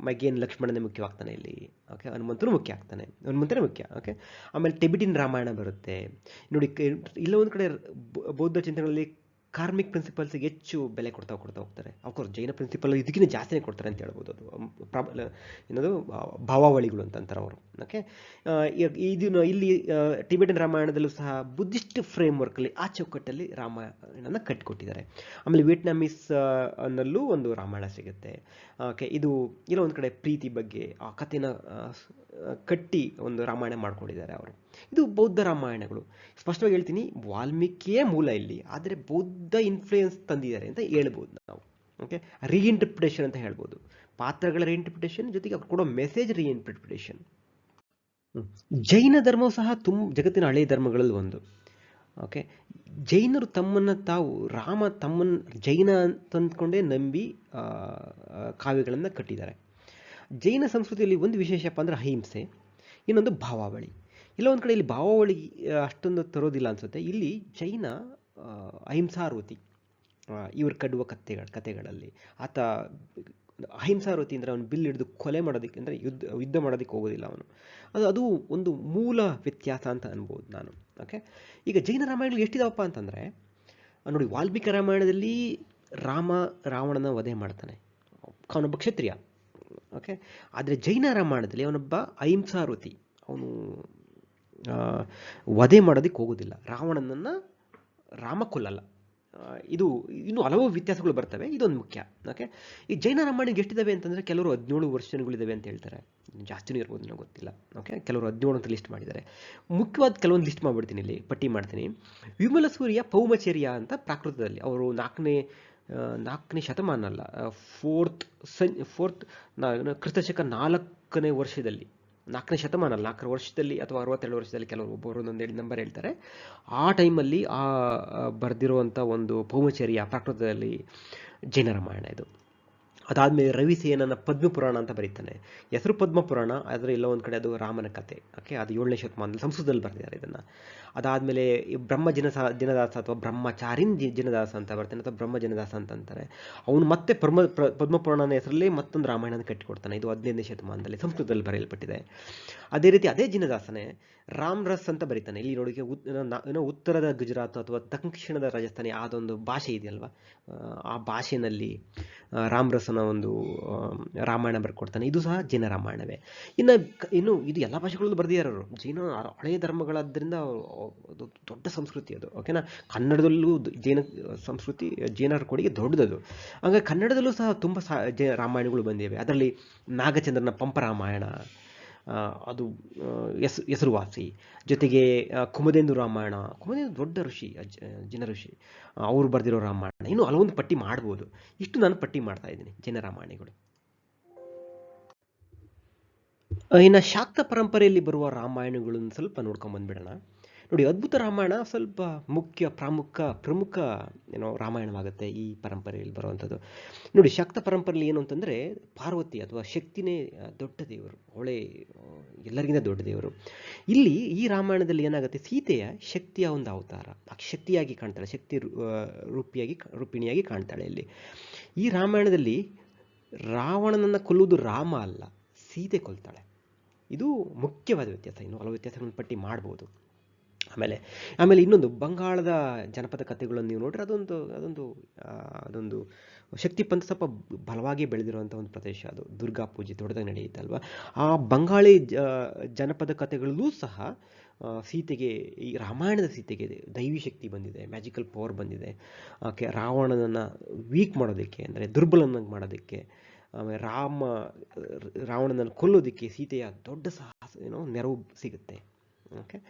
ಮಗೇನ್ ಲಕ್ಷ್ಮಣನೇ ಮುಖ್ಯವಾಗ್ತಾನೆ ಇಲ್ಲಿ. ಓಕೆ ಹನುಮಂತನು ಮುಖ್ಯ ಆಗ್ತಾನೆ. ಹನುಮಂತನೇ ಮುಖ್ಯ. ಓಕೆ ಆಮೇಲೆ ಟೆಬಿಟಿನ್ ರಾಮಾಯಣ ಬರುತ್ತೆ. ನೋಡಿ ಇಲ್ಲ ಒಂದು ಕಡೆ ಬೌದ್ಧ ಚಿಂತನೆಗಳಲ್ಲಿ ಕಾರ್ಮಿಕ್ ಪ್ರಿನ್ಸಿಪಲ್ಸ್ಗೆ ಹೆಚ್ಚು ಬೆಲೆ ಕೊಡ್ತಾ ಕೊಡ್ತಾ ಹೋಗ್ತಾರೆ. ಅಫ್ಕೋರ್ಸ್ ಜೈನ ಪ್ರಿನ್ಸಿಪಲ್ ಇದಕ್ಕಿಂತ ಜಾಸ್ತಿನೇ ಕೊಡ್ತಾರೆ ಅಂತ ಹೇಳ್ಬೋದು ಅದು. ಅಮ್, ಪ್ರಬ- ಏನದು ಭಾವಾವಳಿಗಳು ಅಂತ ಅಂತಾರೆ ಅವರು ಓಕೆ ಇದನ್ನು ಇಲ್ಲಿ ಟಿಬೆಟನ್ ರಾಮಾಯಣದಲ್ಲೂ ಸಹ ಬುದ್ಧಿಸ್ಟ್ ಫ್ರೇಮ್ ವರ್ಕಲ್ಲಿ ಆ ಚೌಕಟ್ಟಲ್ಲಿ ರಾಮಾಯಣನ ಕಟ್ಕೊಟ್ಟಿದ್ದಾರೆ. ಆಮೇಲೆ ವಿಯೆಟ್ನಾಮೀಸ್ ಅನ್ನಲ್ಲೂ ನಲ್ಲೂ ಒಂದು ರಾಮಾಯಣ ಸಿಗುತ್ತೆ. ಓಕೆ ಇದು ಇಲ್ಲ ಒಂದು ಕಡೆ ಪ್ರೀತಿ ಬಗ್ಗೆ ಆ ಕಥೆನ ಕಟ್ಟಿ ಒಂದು ರಾಮಾಯಣ ಮಾಡ್ಕೊಂಡಿದ್ದಾರೆ ಅವರು. ಇದು ಬೌದ್ಧ ರಾಮಾಯಣಗಳು. ಸ್ಪಷ್ಟವಾಗಿ ಹೇಳ್ತೀನಿ, ವಾಲ್ಮೀಕಿಯೇ ಮೂಲ ಇಲ್ಲಿ. ಆದರೆ ಬೌದ್ಧ ಇನ್ಫ್ಲೂಯೆನ್ಸ್ ತಂದಿದ್ದಾರೆ ಅಂತ ಹೇಳ್ಬೋದು ನಾವು. ಓಕೆ ರೀಇಂಟರ್ಪ್ರಿಟೇಷನ್ ಅಂತ ಹೇಳ್ಬೋದು. ಪಾತ್ರಗಳ ರೀಇಂಟರ್ಪ್ರಿಟೇಷನ್ ಜೊತೆಗೆ ಅವ್ರು ಕೊಡೋ ಮೆಸೇಜ್ ರೀಇಂಟರ್ಪ್ರಿಟೇಷನ್ ಜೈನ ಧರ್ಮವು ಸಹ ತುಂಬ ಜಗತ್ತಿನ ಹಳೆಯ ಧರ್ಮಗಳಲ್ಲಿ ಒಂದು. ಓಕೆ ಜೈನರು ತಮ್ಮನ್ನು ತಾವು, ರಾಮ ತಮ್ಮನ್ನು ಜೈನ ಅಂತಂದ್ಕೊಂಡೇ ನಂಬಿ ಕಾವ್ಯಗಳನ್ನು ಕಟ್ಟಿದ್ದಾರೆ. ಜೈನ ಸಂಸ್ಕೃತಿಯಲ್ಲಿ ಒಂದು ವಿಶೇಷಪ್ಪ ಅಂದರೆ ಅಹಿಂಸೆ, ಇನ್ನೊಂದು ಭಾವಾವಳಿ. ಇಲ್ಲ ಒಂದು ಕಡೆ ಇಲ್ಲಿ ಭಾವಾವಳಿ ಅಷ್ಟೊಂದು ತರೋದಿಲ್ಲ ಅನಿಸುತ್ತೆ. ಇಲ್ಲಿ ಜೈನ ಅಹಿಂಸಾರೂತಿ ಇವರು ಕಡುವ ಕಥೆಗಳ ಕಥೆಗಳಲ್ಲಿ ಆತ ಅಹಿಂಸಾರೂತಿ ಅಂದರೆ ಅವನು ಬಿಲ್ ಹಿಡಿದು ಕೊಲೆ ಮಾಡೋದಕ್ಕೆ ಅಂದರೆ ಯುದ್ಧ ಯುದ್ಧ ಮಾಡೋದಕ್ಕೆ ಹೋಗೋದಿಲ್ಲ ಅವನು. ಅದು ಅದು ಒಂದು ಮೂಲ ವ್ಯತ್ಯಾಸ ಅಂತ ಅನ್ಬೋದು ನಾನು. ಓಕೆ? ಈಗ ಜೈನ ರಾಮಾಯಣಗಳು ಎಷ್ಟಿದಾವಪ್ಪ ಅಂತಂದರೆ ನೋಡಿ ವಾಲ್ಮೀಕಿ ರಾಮಾಯಣದಲ್ಲಿ ರಾಮ ರಾವಣನ ವಧೆ ಮಾಡ್ತಾನೆ. ಅವನೊಬ್ಬ ಕ್ಷತ್ರಿಯ. ಓಕೆ? ಆದರೆ ಜೈನ ರಾಮಾಯಣದಲ್ಲಿ ಅವನೊಬ್ಬ ಅಹಿಂಸಾರೋತಿ. ಅವನು ವಧೆ ಮಾಡೋದಕ್ಕೆ ಹೋಗೋದಿಲ್ಲ. ರಾವಣನನ್ನು ರಾಮ ಕೊಲ್ಲಲ್ಲ ಇದು, ಇನ್ನೂ ಹಲವು ವ್ಯತ್ಯಾಸಗಳು ಬರ್ತವೆ. ಇದೊಂದು ಮುಖ್ಯ. ಓಕೆ? ಈ ಜೈನ ರಾಮಾಯಣಕ್ಕೆ ಎಷ್ಟಿದ್ದಾವೆ ಅಂತಂದರೆ ಕೆಲವರು ಹದಿನೇಳು ವರ್ಷಗಳಿದ್ದಾವೆ ಅಂತ ಹೇಳ್ತಾರೆ. ಜಾಸ್ತಿನೂ ಇರ್ಬೋದು ನನಗೆ ಗೊತ್ತಿಲ್ಲ. ಓಕೆ? ಕೆಲವರು ಹದಿನೇಳು ಅಂತ ಲಿಸ್ಟ್ ಮಾಡಿದ್ದಾರೆ. ಮುಖ್ಯವಾದ ಕೆಲವೊಂದು ಲಿಸ್ಟ್ ಮಾಡಿಬಿಡ್ತೀನಿ ಇಲ್ಲಿ, ಪಟ್ಟಿ ಮಾಡ್ತೀನಿ. ವಿಮಲ ಸೂರ್ಯ ಪೌಮಚೇರಿಯ ಅಂತ ಪ್ರಾಕೃತದಲ್ಲಿ. ಅವರು ನಾಲ್ಕನೇ ನಾಲ್ಕನೇ ಶತಮಾನ ಅಲ್ಲ ಫೋರ್ತ್ ಸನ್ ಫೋರ್ತ್ ಕ್ರಿಸ್ತಶಕ ನಾಲ್ಕನೇ ವರ್ಷದಲ್ಲಿ, ನಾಲ್ಕನೇ ಶತಮಾನ ಅಲ್ಲ, ನಾಲ್ಕರ ವರ್ಷದಲ್ಲಿ ಅಥವಾ ಅರವತ್ತೆರಡು ವರ್ಷದಲ್ಲಿ ಕೆಲವರು ಒಬ್ಬರು ಒಂದೊಂದು ಹೇಳಿ ನಂಬರ್ ಹೇಳ್ತಾರೆ. ಆ ಟೈಮಲ್ಲಿ ಆ ಬರೆದಿರುವಂಥ ಒಂದು ಪೌಮಚರ್ಯ ಪ್ರಾಕೃತದಲ್ಲಿ ಜೈನ ರಾಮಾಯಣ ಇದು. ಅದಾದಮೇಲೆ ರವಿಸೇನನ ಪದ್ಮಪುರಾಣ ಅಂತ ಬರೀತಾನೆ. ಹೆಸರು ಪದ್ಮಪುರಾಣ ಆದರೆ ಎಲ್ಲೋ ಒಂದು ಕಡೆ ಅದು ರಾಮನ ಕತೆ. ಓಕೆ ಅದು ಏಳನೇ ಶತಮಾನದಲ್ಲಿ ಸಂಸ್ಕೃತದಲ್ಲಿ ಬರೆದಿದ್ದಾರೆ ಇದನ್ನು. ಅದಾದಮೇಲೆ ಬ್ರಹ್ಮ ಜನಸ ಜನದಾಸ ಅಥವಾ ಬ್ರಹ್ಮಚಾರಿನ್ ಜನದಾಸ ಅಂತ ಬರ್ತಾನೆ ಅಥವಾ ಬ್ರಹ್ಮ ಜನದಾಸ ಅಂತ ಅಂತಾರೆ. ಅವನು ಮತ್ತೆ ಪರ್ಮ ಪ್ರ- ಪದ್ಮಪುರಾಣನ ಹೆಸರಲ್ಲಿ ಮತ್ತೊಂದು ರಾಮಾಯಣನ ಕಟ್ಟಿಕೊಡ್ತಾನೆ. ಇದು ಹದಿನೈದನೇ ಶತಮಾನದಲ್ಲಿ ಸಂಸ್ಕೃತದಲ್ಲಿ ಬರೆಯಲ್ಪಟ್ಟಿದೆ. ಅದೇ ರೀತಿ ಅದೇ ಜಿನದಾಸನೇ ರಾಮ್ ಅಂತ ಬರೀತಾನೆ. ಇಲ್ಲಿ ನೋಡೋಕೆ ಏನೋ ಉತ್ತರದ ಗುಜರಾತ್ ಅಥವಾ ದಕ್ಷಿಣದ ರಾಜಸ್ಥಾನಿ ಆದೊಂದು ಭಾಷೆ ಇದೆಯಲ್ವಾ? ಆ, ಭಾಷೆನಲ್ಲಿ ರಾಮ್ ಒಂದು ರಾಮಾಯಣ ಬರ್ಕೊಡ್ತಾನೆ. ಇದು ಸಹ ಜೈನ ರಾಮಾಯಣವೇ. ಇನ್ನು ಇನ್ನು ಇದು ಎಲ್ಲ ಭಾಷೆಗಳಲ್ಲೂ ಬರೆದಿದ್ದಾರೆ ಅವರು. ಜೈನ ಹಳೆಯ ಧರ್ಮಗಳಾದ್ದರಿಂದ ಅದು ದೊಡ್ಡ ಸಂಸ್ಕೃತಿ ಅದು. ಓಕೆನಾ ಕನ್ನಡದಲ್ಲೂ ಜೈನ ಸಂಸ್ಕೃತಿ, ಜೈನರ ಕೊಡುಗೆ ದೊಡ್ಡದದು. ಹಾಗಾಗಿ ಕನ್ನಡದಲ್ಲೂ ಸಹ ತುಂಬ ಸಾ ಜೈ ರಾಮಾಯಣಗಳು ಬಂದಿವೆ. ಅದರಲ್ಲಿ ನಾಗಚಂದ್ರನ ಪಂಪ ರಾಮಾಯಣ ಅದು ಹೆಸ್, ಹೆಸರುವಾಸಿ. ಜೊತೆಗೆ ಕುಮದೇಂದು ರಾಮಾಯಣ, ಕುಮದೇಂದು ದೊಡ್ಡ ಋಷಿ ಜನ ಋಷಿ ಅವರು ಬರೆದಿರೋ ರಾಮಾಯಣ. ಇನ್ನು ಹಲವೊಂದು ಪಟ್ಟಿ ಮಾಡ್ಬೋದು. ಇಷ್ಟು ನಾನು ಪಟ್ಟಿ ಮಾಡ್ತಾ ಇದ್ದೀನಿ, ಜನ ರಾಮಾಯಣಗಳು. ಇನ್ನು ಶಾಕ್ತ ಪರಂಪರೆಯಲ್ಲಿ ಬರುವ ರಾಮಾಯಣಗಳನ್ನು ಸ್ವಲ್ಪ ನೋಡ್ಕೊಂಡು ಬಂದ್ಬಿಡೋಣ ನೋಡಿ, ಅದ್ಭುತ ರಾಮಾಯಣ ಸ್ವಲ್ಪ ಮುಖ್ಯ, ಪ್ರಾಮುಖ, ಪ್ರಮುಖ ಏನೋ ರಾಮಾಯಣವಾಗುತ್ತೆ ಈ ಪರಂಪರೆಯಲ್ಲಿ ಬರುವಂಥದ್ದು. ನೋಡಿ, ಶಕ್ತ ಪರಂಪರೆಯಲ್ಲಿ ಏನು ಅಂತಂದರೆ ಪಾರ್ವತಿ ಅಥವಾ ಶಕ್ತಿನೇ ದೊಡ್ಡ ದೇವರು, ಹೊಳೆ ಎಲ್ಲರಿಗಿಂತ ದೊಡ್ಡ ದೇವರು. ಇಲ್ಲಿ ಈ ರಾಮಾಯಣದಲ್ಲಿ ಏನಾಗುತ್ತೆ, ಸೀತೆಯ ಶಕ್ತಿಯ ಒಂದು ಅವತಾರ ಶಕ್ತಿಯಾಗಿ ಕಾಣ್ತಾಳೆ, ಶಕ್ತಿ ರೂಪಿಯಾಗಿ, ರೂಪಿಣಿಯಾಗಿ ಕಾಣ್ತಾಳೆ ಇಲ್ಲಿ. ಈ ರಾಮಾಯಣದಲ್ಲಿ ರಾವಣನನ್ನು ಕೊಲ್ಲುವುದು ರಾಮ ಅಲ್ಲ, ಸೀತೆ ಕೊಲ್ತಾಳೆ. ಇದು ಮುಖ್ಯವಾದ ವ್ಯತ್ಯಾಸ, ಇನ್ನು ಹಲವು ವ್ಯತ್ಯಾಸಗಳನ್ನು ಪಟ್ಟಿ ಮಾಡ್ಬೋದು. ಆಮೇಲೆ ಆಮೇಲೆ ಇನ್ನೊಂದು ಬಂಗಾಳದ ಜನಪದ ಕಥೆಗಳನ್ನು ನೀವು ನೋಡ್ರಿ, ಅದೊಂದು ಅದೊಂದು ಅದೊಂದು ಶಕ್ತಿ ಪಂಥ ಸ್ವಲ್ಪ ಬಲವಾಗಿ ಬೆಳೆದಿರುವಂಥ ಒಂದು ಪ್ರದೇಶ ಅದು. ದುರ್ಗಾ ಪೂಜೆ ದೊಡ್ಡದಾಗಿ ನಡೆಯುತ್ತೆ ಅಲ್ವಾ ಆ ಬಂಗಾಳಿ ಜನಪದ ಕಥೆಗಳಲ್ಲೂ ಸಹ ಸೀತೆಗೆ, ಈ ರಾಮಾಯಣದ ಸೀತೆಗೆ ದೈವಿ ಶಕ್ತಿ ಬಂದಿದೆ ಮ್ಯಾಜಿಕಲ್ ಪವರ್ ಬಂದಿದೆ. ಆಕೆ ರಾವಣನನ್ನು ವೀಕ್ ಮಾಡೋದಕ್ಕೆ, ಅಂದರೆ ದುರ್ಬಲನಾಗಿ ಮಾಡೋದಕ್ಕೆ, ಆಮೇಲೆ ರಾಮ, ರಾವಣನನ್ನು ಕೊಲ್ಲೋದಕ್ಕೆ ಸೀತೆಯ ದೊಡ್ಡ ಸಾಹಸ, ಏನೋ ನೆರವು ಸಿಗುತ್ತೆ. ಓಕೆ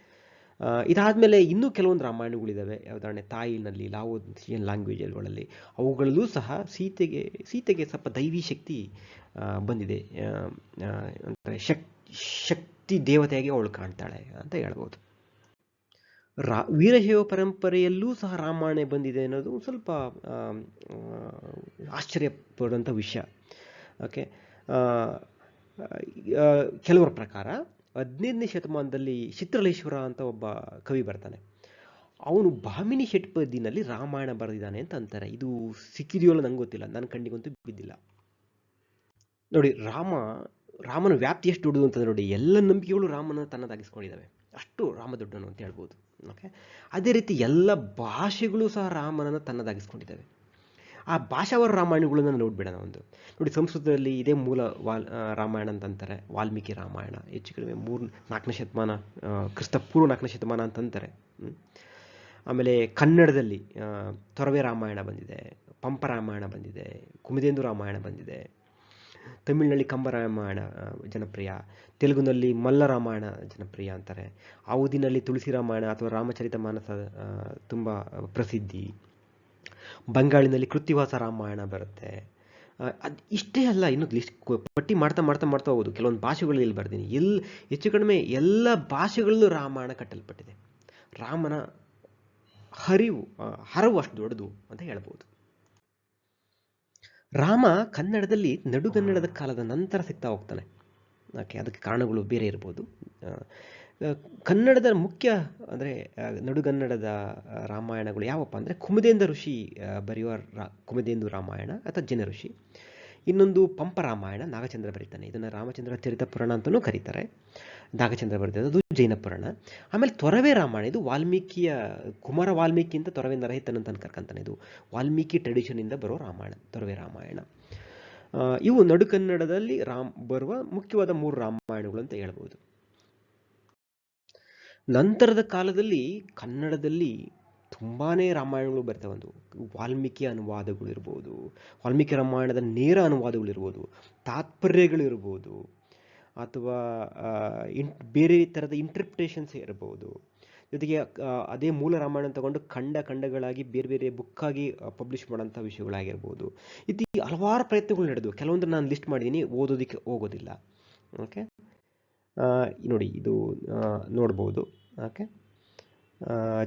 ಇದಾದಮೇಲೆ ಇನ್ನೂ ಕೆಲವೊಂದು ರಾಮಾಯಣಗಳಿದ್ದಾವೆ ಉದಾಹರಣೆ ತಾಯಿನಲ್ಲಿ ಲಾವೋಸಿಯನ್ ಲ್ಯಾಂಗ್ವೇಜ್ಗಳಲ್ಲಿ. ಅವುಗಳಲ್ಲೂ ಸಹ ಸೀತೆಗೆ ಸೀತೆಗೆ ಸ್ವಲ್ಪ ದೈವಿ ಶಕ್ತಿ ಬಂದಿದೆ. ಅಂದರೆ ಶಕ್, ಶಕ್ತಿ ದೇವತೆಯಾಗಿ ಅವಳು ಕಾಣ್ತಾಳೆ ಅಂತ ಹೇಳ್ಬೋದು. ರಾ, ವೀರಶೈವ ಪರಂಪರೆಯಲ್ಲೂ ಸಹ ರಾಮಾಯಣ ಬಂದಿದೆ ಅನ್ನೋದು ಸ್ವಲ್ಪ ಆಶ್ಚರ್ಯ ಪಡುವಂಥ ವಿಷಯ. ಓಕೆ? ಕೆಲವರ ಪ್ರಕಾರ ಹದಿನೈದನೇ ಶತಮಾನದಲ್ಲಿ ಚಿತ್ರಲೇಶ್ವರ ಅಂತ ಒಬ್ಬ ಕವಿ ಬರ್ತಾನೆ. ಅವನು ಭಾಮಿನಿ ಷಟ್ಪದಿನಲ್ಲಿ ರಾಮಾಯಣ ಬರೆದಿದ್ದಾನೆ ಅಂತ ಅಂತಾರೆ. ಇದು ಸಿಕ್ಕಿದೆಯೋ ನಂಗೆ ಗೊತ್ತಿಲ್ಲ. ನನ್ನ ಕಣ್ಣಿಗಂತೂ ಬಿದ್ದಿಲ್ಲ. ನೋಡಿ, ರಾಮ, ರಾಮನ ವ್ಯಾಪ್ತಿ ಎಷ್ಟು ದೊಡ್ಡದು ಅಂತ ನೋಡಿ, ಎಲ್ಲ ನಂಬಿಕೆಗಳು ರಾಮನ ತನ್ನದಾಗಿಸ್ಕೊಂಡಿದ್ದಾವೆ. ಅಷ್ಟು ರಾಮ ದೊಡ್ಡನು ಅಂತ ಹೇಳ್ಬೋದು. ಓಕೆ ಅದೇ ರೀತಿ ಎಲ್ಲ ಭಾಷೆಗಳು ಸಹ ರಾಮನನ್ನು ತನ್ನದಾಗಿಸ್ಕೊಂಡಿದ್ದಾವೆ. ಆ ಭಾಷಾವರ ರಾಮಾಯಣಗಳನ್ನ ನೋಡ್ಬಿಡೋಣ ಒಂದು ನೋಡಿ ಸಂಸ್ಕೃತದಲ್ಲಿ ಇದೇ ಮೂಲ ವಾಲ್ ರಾಮಾಯಣ ಅಂತ ಅಂತಾರೆ ವಾಲ್ಮೀಕಿ ರಾಮಾಯಣ, ಹೆಚ್ಚು ಕಡಿಮೆ ಮೂರು ನಾಲ್ಕನೇ ಶತಮಾನ ಕ್ರಿಸ್ತ ಪೂರ್ವ ನಾಲ್ಕನೇ ಶತಮಾನ ಅಂತಂತಾರೆ. ಆಮೇಲೆ ಕನ್ನಡದಲ್ಲಿ ತೊರವೆ ರಾಮಾಯಣ ಬಂದಿದೆ, ಪಂಪ ರಾಮಾಯಣ ಬಂದಿದೆ, ಕುಮುದೇಂದು ರಾಮಾಯಣ ಬಂದಿದೆ ತಮಿಳಿನಲ್ಲಿ ಕಂಬ ರಾಮಾಯಣ ಜನಪ್ರಿಯ, ತೆಲುಗುನಲ್ಲಿ ಮಲ್ಲ ರಾಮಾಯಣ ಜನಪ್ರಿಯ ಅಂತಾರೆ. ಆವುದಿನಲ್ಲಿ ತುಳಸಿ ರಾಮಾಯಣ ಅಥವಾ ರಾಮಚರಿತ ಮಾನಸ ತುಂಬ ಪ್ರಸಿದ್ಧಿ. ಬಂಗಾಳಿನಲ್ಲಿ ಕೃತಿವಾಸ ರಾಮಾಯಣ ಬರುತ್ತೆ. ಅದು ಇಷ್ಟೇ ಅಲ್ಲ, ಇನ್ನು ಲಿಸ್ಟ್ ಪಟ್ಟಿ ಮಾಡ್ತಾ ಮಾಡ್ತಾ ಮಾಡ್ತಾ ಹೋಗೋದು. ಕೆಲವೊಂದು ಭಾಷೆಗಳಲ್ಲಿ ಇಲ್ಲಿ ಬರ್ತೀನಿ ಎಲ್ಲಿ ಹೆಚ್ಚು ಕಡಿಮೆ ಎಲ್ಲ ಭಾಷೆಗಳಲ್ಲೂ ರಾಮಾಯಣ ಕಟ್ಟಲ್ಪಟ್ಟಿದೆ. ರಾಮನ ಹರಿವು ಹರವು ಅಷ್ಟು ದೊಡ್ಡದು ಅಂತ ಹೇಳ್ಬೋದು. ರಾಮ ಕನ್ನಡದಲ್ಲಿ ನಡುಗನ್ನಡದ ಕಾಲದ ನಂತರ ಸಿಗ್ತಾ ಹೋಗ್ತಾನೆ. ಓಕೆ, ಅದಕ್ಕೆ ಕಾರಣಗಳು ಬೇರೆ ಇರ್ಬೋದು. ಕನ್ನಡದ ಮುಖ್ಯ, ಅಂದರೆ ನಡುಗನ್ನಡದ ರಾಮಾಯಣಗಳು ಯಾವಪ್ಪ ಅಂದರೆ ಕುಮುದೇಂದ ಋಷಿ ಬರೆಯುವ ರಾ, ಕುಮುದೇಂದು ರಾಮಾಯಣ ಅಥವಾ ಜಿನ ಋಷಿ. ಇನ್ನೊಂದು ಪಂಪ ರಾಮಾಯಣ, ನಾಗಚಂದ್ರ ಬರೀತಾನೆ. ಇದನ್ನು ರಾಮಚಂದ್ರ ಚರಿತ ಪುರಾಣ ಅಂತಲೂ ಕರೀತಾರೆ. ನಾಗಚಂದ್ರ ಬರೀತಾರೆ ಅದು ಜೈನ ಪುರಾಣ. ಆಮೇಲೆ ತೊರವೆ ರಾಮಾಯಣ, ಇದು ವಾಲ್ಮೀಕಿಯ, ಕುಮಾರ ವಾಲ್ಮೀಕಿ ಅಂತ ತೊರವೆ ನರಹಿತನ ಅಂತ ಕರ್ಕಂತಾನೆ ಇದು. ವಾಲ್ಮೀಕಿ ಟ್ರೆಡಿಷನಿಂದ ಬರೋ ರಾಮಾಯಣ, ತೊರವೆ ರಾಮಾಯಣ. ಇವು ನಡುಕನ್ನಡದಲ್ಲಿ ರಾಮ್, ಬರುವ ಮುಖ್ಯವಾದ ಮೂರು ರಾಮಾಯಣಗಳು ಅಂತ ಹೇಳ್ಬೋದು. ನಂತರದ ಕಾಲದಲ್ಲಿ ಕನ್ನಡದಲ್ಲಿ ತುಂಬಾ ರಾಮಾಯಣಗಳು ಬರ್ತವೆ ಒಂದು ವಾಲ್ಮೀಕಿ ಅನುವಾದಗಳಿರ್ಬೋದು ವಾಲ್ಮೀಕಿ ರಾಮಾಯಣದ ನೇರ ಅನುವಾದಗಳಿರ್ಬೋದು ತಾತ್ಪರ್ಯಗಳಿರ್ಬೋದು ಅಥವಾ ಇನ್, ಬೇರೆ ಥರದ ಇಂಟರ್ಪ್ರಿಟೇಷನ್ಸ್ ಇರ್ಬೋದು. ಜೊತೆಗೆ ಅದೇ ಮೂಲ ರಾಮಾಯಣ ತಗೊಂಡು ಖಂಡ ಖಂಡಗಳಾಗಿ ಬೇರೆ ಬೇರೆ ಬುಕ್ಕಾಗಿ ಪಬ್ಲಿಷ್ ಮಾಡೋಂಥ ವಿಷಯಗಳಾಗಿರ್ಬೋದು. ಇದು ಹಲವಾರು ಪ್ರಯತ್ನಗಳು ನಡೆದು ಕೆಲವೊಂದು ನಾನು ಲಿಸ್ಟ್ ಮಾಡಿದ್ದೀನಿ ಓದೋದಕ್ಕೆ ಹೋಗೋದಿಲ್ಲ. ಓಕೆ ನೋಡಿ, ಇದು ನೋಡ್ಬೋದು. ಓಕೆ?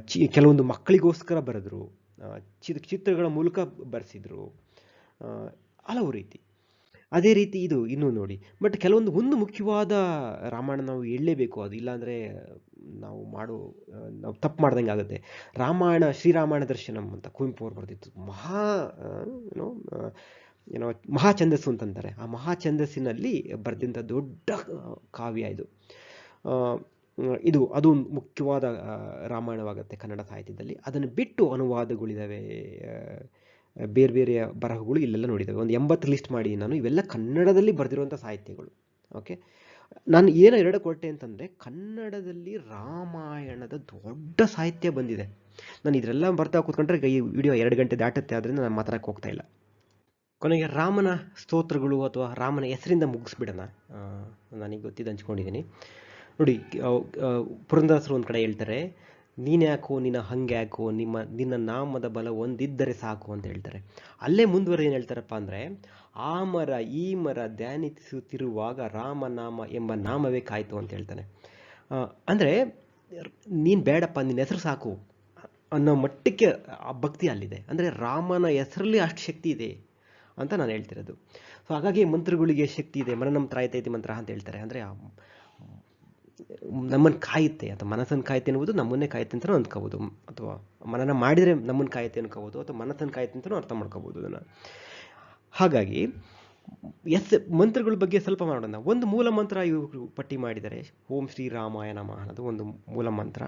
ಚಿ, ಕೆಲವೊಂದು ಮಕ್ಕಳಿಗೋಸ್ಕರ ಬರೆದ್ರು ಚಿತ್ರ ಚಿತ್ರಗಳ ಮೂಲಕ ಬರೆಸಿದ್ರು ಹಲವು ರೀತಿ. ಅದೇ ರೀತಿ ಇದು ಇನ್ನೂ ನೋಡಿ, ಬಟ್ ಕೆಲವೊಂದು, ಒಂದು ಮುಖ್ಯವಾದ ರಾಮಾಯಣ ನಾವು ಹೇಳಲೇಬೇಕು, ಅದು ಇಲ್ಲಾಂದರೆ ನಾವು ಮಾಡೋ ನಾವು ತಪ್ಪು ಮಾಡ್ದಂಗೆ ಆಗುತ್ತೆ. ರಾಮಾಯಣ, ಶ್ರೀರಾಮಾಯಣ ದರ್ಶನಂ ಅಂತ ಕುವೆಂಪು ಅವರು ಬರೆದಿತ್ತು ಮಹಾ ಏನೋ ಏನೋ ಮಹಾ ಛಂದಸ್ಸು ಅಂತಂತಾರೆ. ಆ ಮಹಾ ಛಂದಸ್ಸಿನಲ್ಲಿ ಬರೆದಂಥ ದೊಡ್ಡ ಕಾವ್ಯ ಇದು. ಇದು, ಅದು ಮುಖ್ಯವಾದ ರಾಮಾಯಣವಾಗುತ್ತೆ ಕನ್ನಡ ಸಾಹಿತ್ಯದಲ್ಲಿ. ಅದನ್ನು ಬಿಟ್ಟು ಅನುವಾದಗಳಿದ್ದಾವೆ ಬೇರೆ ಬೇರೆ ಬರಹಗಳು ಇಲ್ಲೆಲ್ಲ ನೋಡಿದ್ದಾವೆ ಒಂದು ಎಂಬತ್ತು ಲಿಸ್ಟ್ ಮಾಡಿ ನಾನು ಇವೆಲ್ಲ ಕನ್ನಡದಲ್ಲಿ ಬರೆದಿರುವಂಥ ಸಾಹಿತ್ಯಗಳು. ಓಕೆ ನಾನು ಏನು ಎರಡು ಕೊಟ್ಟೆ ಅಂತಂದರೆ, ಕನ್ನಡದಲ್ಲಿ ರಾಮಾಯಣದ ದೊಡ್ಡ ಸಾಹಿತ್ಯ ಬಂದಿದೆ. ನಾನು ಇದರೆಲ್ಲ ಬರ್ತಾ ಕೂತ್ಕೊಂಡ್ರೆ ಈ ವಿಡಿಯೋ ಎರಡು ಗಂಟೆ ದಾಟುತ್ತೆ ಆದ್ದರಿಂದ ನಾನು ಮಾತಾಡಕ್ಕೆ ಹೋಗ್ತಾ ಇಲ್ಲ. ಕೊನೆಗೆ ರಾಮನ ಸ್ತೋತ್ರಗಳು ಅಥವಾ ರಾಮನ ಹೆಸರಿಂದ ಮುಗಿಸ್ಬಿಡೋಣ. ನನಗೆ ಗೊತ್ತಿದ್ದು ಹಂಚ್ಕೊಂಡಿದ್ದೀನಿ ನೋಡಿ ಪುರಂದರಸರು ಒಂದು ಕಡೆ ಹೇಳ್ತಾರೆ ನೀನ್ಯಾಕೋ ನಿನ್ನ ಹಂಗ್ಯಾಕೋ ನಿಮ್ಮ, ನಿನ್ನ ನಾಮದ ಬಲ ಒಂದಿದ್ದರೆ ಸಾಕು ಅಂತ ಹೇಳ್ತಾರೆ. ಅಲ್ಲೇ ಮುಂದುವರೆದು ಏನು ಹೇಳ್ತಾರಪ್ಪ ಅಂದರೆ, ಆ ಮರ, ಈ ಮರ ಧ್ಯಾನಿಸುತ್ತಿರುವಾಗ ರಾಮನಾಮ ಎಂಬ ನಾಮವೇ ಕಾಯಿತು ಅಂತ ಹೇಳ್ತಾನೆ. ಅಂದರೆ, ನೀನು ಬೇಡಪ್ಪ ನಿನ್ನ ಹೆಸರು ಸಾಕು ಅನ್ನೋ ಮಟ್ಟಕ್ಕೆ ಆ ಭಕ್ತಿ ಅಲ್ಲಿದೆ. ಅಂದರೆ, ರಾಮನ ಹೆಸರಲ್ಲಿ ಅಷ್ಟು ಶಕ್ತಿ ಇದೆ ಅಂತ ನಾನು ಹೇಳ್ತಿರೋದು. ಸೊ ಹಾಗಾಗಿ ಮಂತ್ರಗಳಿಗೆ ಶಕ್ತಿ ಇದೆ ಮನನಂ ತ್ರಾಯತೈತಿ ಮಂತ್ರ ಅಂತ ಹೇಳ್ತಾರೆ. ಅಂದರೆ ನಮ್ಮನ್ನು ಕಾಯುತ್ತೆ, ಅಥವಾ ಮನಸ್ಸನ್ನು ಕಾಯುತ್ತೆ ಎನ್ನುವುದು ನಮ್ಮನ್ನೇ ಕಾಯುತ್ತೆ ಅಂತಲೂ ಅಂದ್ಕೋಬೋದು. ಅಥವಾ ಮನನ ಮಾಡಿದರೆ ನಮ್ಮನ್ನು ಕಾಯುತ್ತೆ ಅನ್ಕೋಬೋದು, ಅಥವಾ ಮನಸ್ಸನ್ನು ಕಾಯುತ್ತೆ ಅಂತಲೂ ಅರ್ಥ ಮಾಡ್ಕೋಬೋದು ಅದನ್ನು. ಹಾಗಾಗಿ, ಎಸ್ ಮಂತ್ರಗಳ ಬಗ್ಗೆ ಸ್ವಲ್ಪ ಮಾಡೋಣ. ಒಂದು ಮೂಲ ಮಂತ್ರ ಇವರು ಪಟ್ಟಿ ಮಾಡಿದರೆ ಓಂ ಶ್ರೀ ರಾಮಾಯಣ ನಮಃ ಅನ್ನೋದು ಒಂದು ಮೂಲ ಮಂತ್ರ.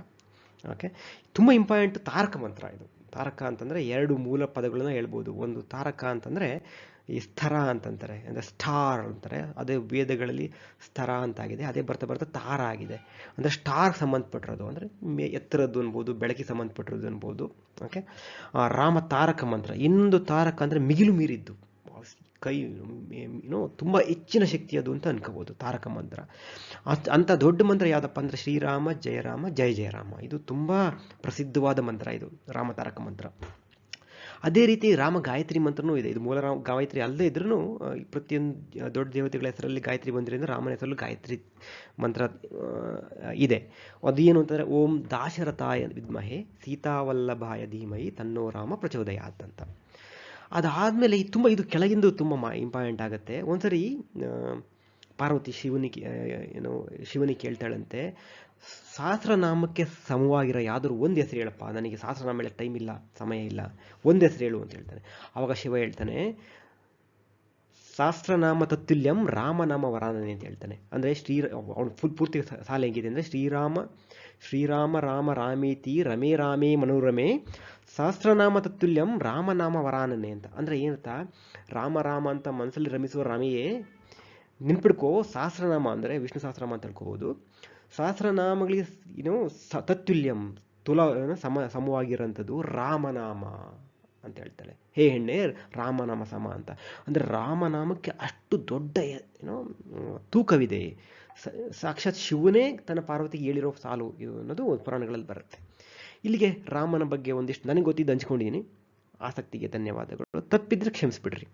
ಓಕೆ? ತುಂಬ ಇಂಪಾರ್ಟೆಂಟ್ ತಾರಕ ಮಂತ್ರ ಇದು. ತಾರಕ ಅಂತಂದರೆ ಎರಡು ಮೂಲ ಪದಗಳನ್ನು ಹೇಳ್ಬೋದು. ಒಂದು ತಾರಕ ಅಂತಂದರೆ ಈ ಸ್ಥರ ಅಂತಂತಾರೆ, ಅಂದರೆ ಸ್ಟಾರ್ ಅಂತಾರೆ. ಅದೇ ವೇದಗಳಲ್ಲಿ ಸ್ಥರ ಅಂತಾಗಿದೆ. ಅದೇ ಬರ್ತಾ ಬರ್ತಾ ತಾರ ಆಗಿದೆ. ಅಂದರೆ ಸ್ಟಾರ್ ಸಂಬಂಧಪಟ್ಟಿರೋದು, ಅಂದರೆ ಮೇ ಎತ್ತರದ್ದು ಅನ್ಬೋದು, ಬೆಳಕಿಗೆ ಸಂಬಂಧಪಟ್ಟಿರೋದು ಅನ್ಬೋದು ಓಕೆ ರಾಮ ತಾರಕ ಮಂತ್ರ. ಇನ್ನೊಂದು ತಾರಕ ಅಂದರೆ ಮಿಗಿಲು ಮೀರಿದ್ದು. ಕೈ ಏನೋ ತುಂಬ ಹೆಚ್ಚಿನ ಶಕ್ತಿ ಅದು ಅಂತ ಅನ್ಕೋಬೋದು, ತಾರಕ ಮಂತ್ರ. ಅಂಥ ದೊಡ್ಡ ಮಂತ್ರ ಯಾವುದಪ್ಪ ಅಂದರೆ ಶ್ರೀರಾಮ, ಜಯರಾಮ, ಜಯ ಜಯರಾಮ. ಇದು ತುಂಬ ಪ್ರಸಿದ್ಧವಾದ ಮಂತ್ರ ಇದು, ರಾಮ ತಾರಕ ಮಂತ್ರ. ಅದೇ ರೀತಿ ರಾಮ ಗಾಯತ್ರಿ ಮಂತ್ರನೂ ಇದೆ. ಇದು ಮೂಲ ರಾಮ ಗಾಯತ್ರಿ ಅಲ್ಲದೆ ಇದ್ರೂ ಪ್ರತಿಯೊಂದು ದೊಡ್ಡ ದೇವತೆಗಳ ಹೆಸರಲ್ಲಿ ಗಾಯತ್ರಿ ಬಂದಿರೋದ್ರಿಂದ ರಾಮನ ಹೆಸರಲ್ಲಿ ಗಾಯತ್ರಿ ಮಂತ್ರ ಇದೆ. ಅದು ಏನು ಅಂತಂದರೆ, ಓಂ ದಾಶರಥಾಯ ವಿದ್ಮಹೆ ಸೀತಾವಲ್ಲಭಾಯ ಧೀಮಹಿ ತನ್ನೋ ರಾಮ ಪ್ರಚೋದಯ ಅಂತ. ಅದಾದಮೇಲೆ ತುಂಬ, ಇದು ಕೆಳಗಿಂದು ತುಂಬ ಮಾ ಇಂಪಾರ್ಟೆಂಟ್ ಆಗುತ್ತೆ. ಒಂದ್ಸರಿ ಪಾರ್ವತಿ ಶಿವನಿಗೆ ಏನು, ಶಿವನಿಗೆ ಕೇಳ್ತಾಳಂತೆ ಸಹಸ್ರನಾಮಕ್ಕೆ ಸಮವಾಗಿರೋ ಯಾವ್ದಾದ್ರು ಒಂದು ಹೆಸರು ಹೇಳಪ್ಪ. ನನಗೆ ಸಹಸ್ರನಾಮ ಹೇಳಕ್ಕೆ ಟೈಮ್ ಇಲ್ಲ, ಸಮಯ ಇಲ್ಲ. ಒಂದು ಹೆಸರು ಹೇಳು ಅಂತ ಹೇಳ್ತಾನೆ. ಆವಾಗ ಶಿವ ಹೇಳ್ತಾನೆ, ಸಹಸ್ರನಾಮ ತತ್ತುಲ್ಯಂ ರಾಮನಾಮ ವರಾನನೆ ಅಂತ ಹೇಳ್ತಾನೆ. ಅಂದರೆ ಶ್ರೀ, ಅವನು ಫುಲ್ ಪೂರ್ತಿ ಸಾಲ ಹೆಂಗಿದೆ ಅಂದರೆ ಶ್ರೀರಾಮ ಶ್ರೀರಾಮ, ರಾಮ, ರಾಮೇತಿ, ರಮೇ, ರಾಮೇ, ಮನೋರಮೆ, ಸಹಸ್ರನಾಮ ತತ್ತುಲ್ಯಂ ರಾಮನಾಮ ವರಾನನೆ ಅಂತ. ಅಂದರೆ ಏನಂತ ರಾಮ ರಾಮ ಅಂತ ಮನಸ್ಸಲ್ಲಿ ರಮಿಸುವ ರಾಮೆಯೇ ನೆನ್ಪಿಡ್ಕೋ ಸಹಸ್ರನಾಮ ಅಂದರೆ ವಿಷ್ಣು ಸಹಸ್ರನಾಮ ಅಂತ ತಿಳ್ಕೊಬೋದು ಸಹಸ್ರನಾಮಗಳಿಗೆ ಏನು ಸ ತುಲ ಸಮ ಸಮವಾಗಿರೋಂಥದ್ದು ರಾಮನಾಮ ಅಂತ ಹೇಳ್ತಾಳೆ ಹೇ ಹೆಣ್ಣೆ, ರಾಮನಾಮ ಸಮ ಅಂತ. ಅಂದರೆ ರಾಮನಾಮಕ್ಕೆ ಅಷ್ಟು ದೊಡ್ಡ ಏನೋ ತೂಕವಿದೆ. ಸಾಕ್ಷಾತ್ ಶಿವನೇ ತನ್ನ ಪಾರ್ವತಿಗೆ ಹೇಳಿರೋ ಸಾಲು, ಇದು ಅನ್ನೋದು ಪುರಾಣಗಳಲ್ಲಿ ಬರುತ್ತೆ. ಇಲ್ಲಿಗೆ ರಾಮನ ಬಗ್ಗೆ ಒಂದಿಷ್ಟು ನನಗೆ ಗೊತ್ತಿದ್ದು ಹಂಚ್ಕೊಂಡಿದ್ದೀನಿ ಆಸಕ್ತಿಗೆ ಧನ್ಯವಾದಗಳು. ತಪ್ಪಿದ್ರೆ ಕ್ಷಮಿಸ್ಬಿಡ್ರಿ.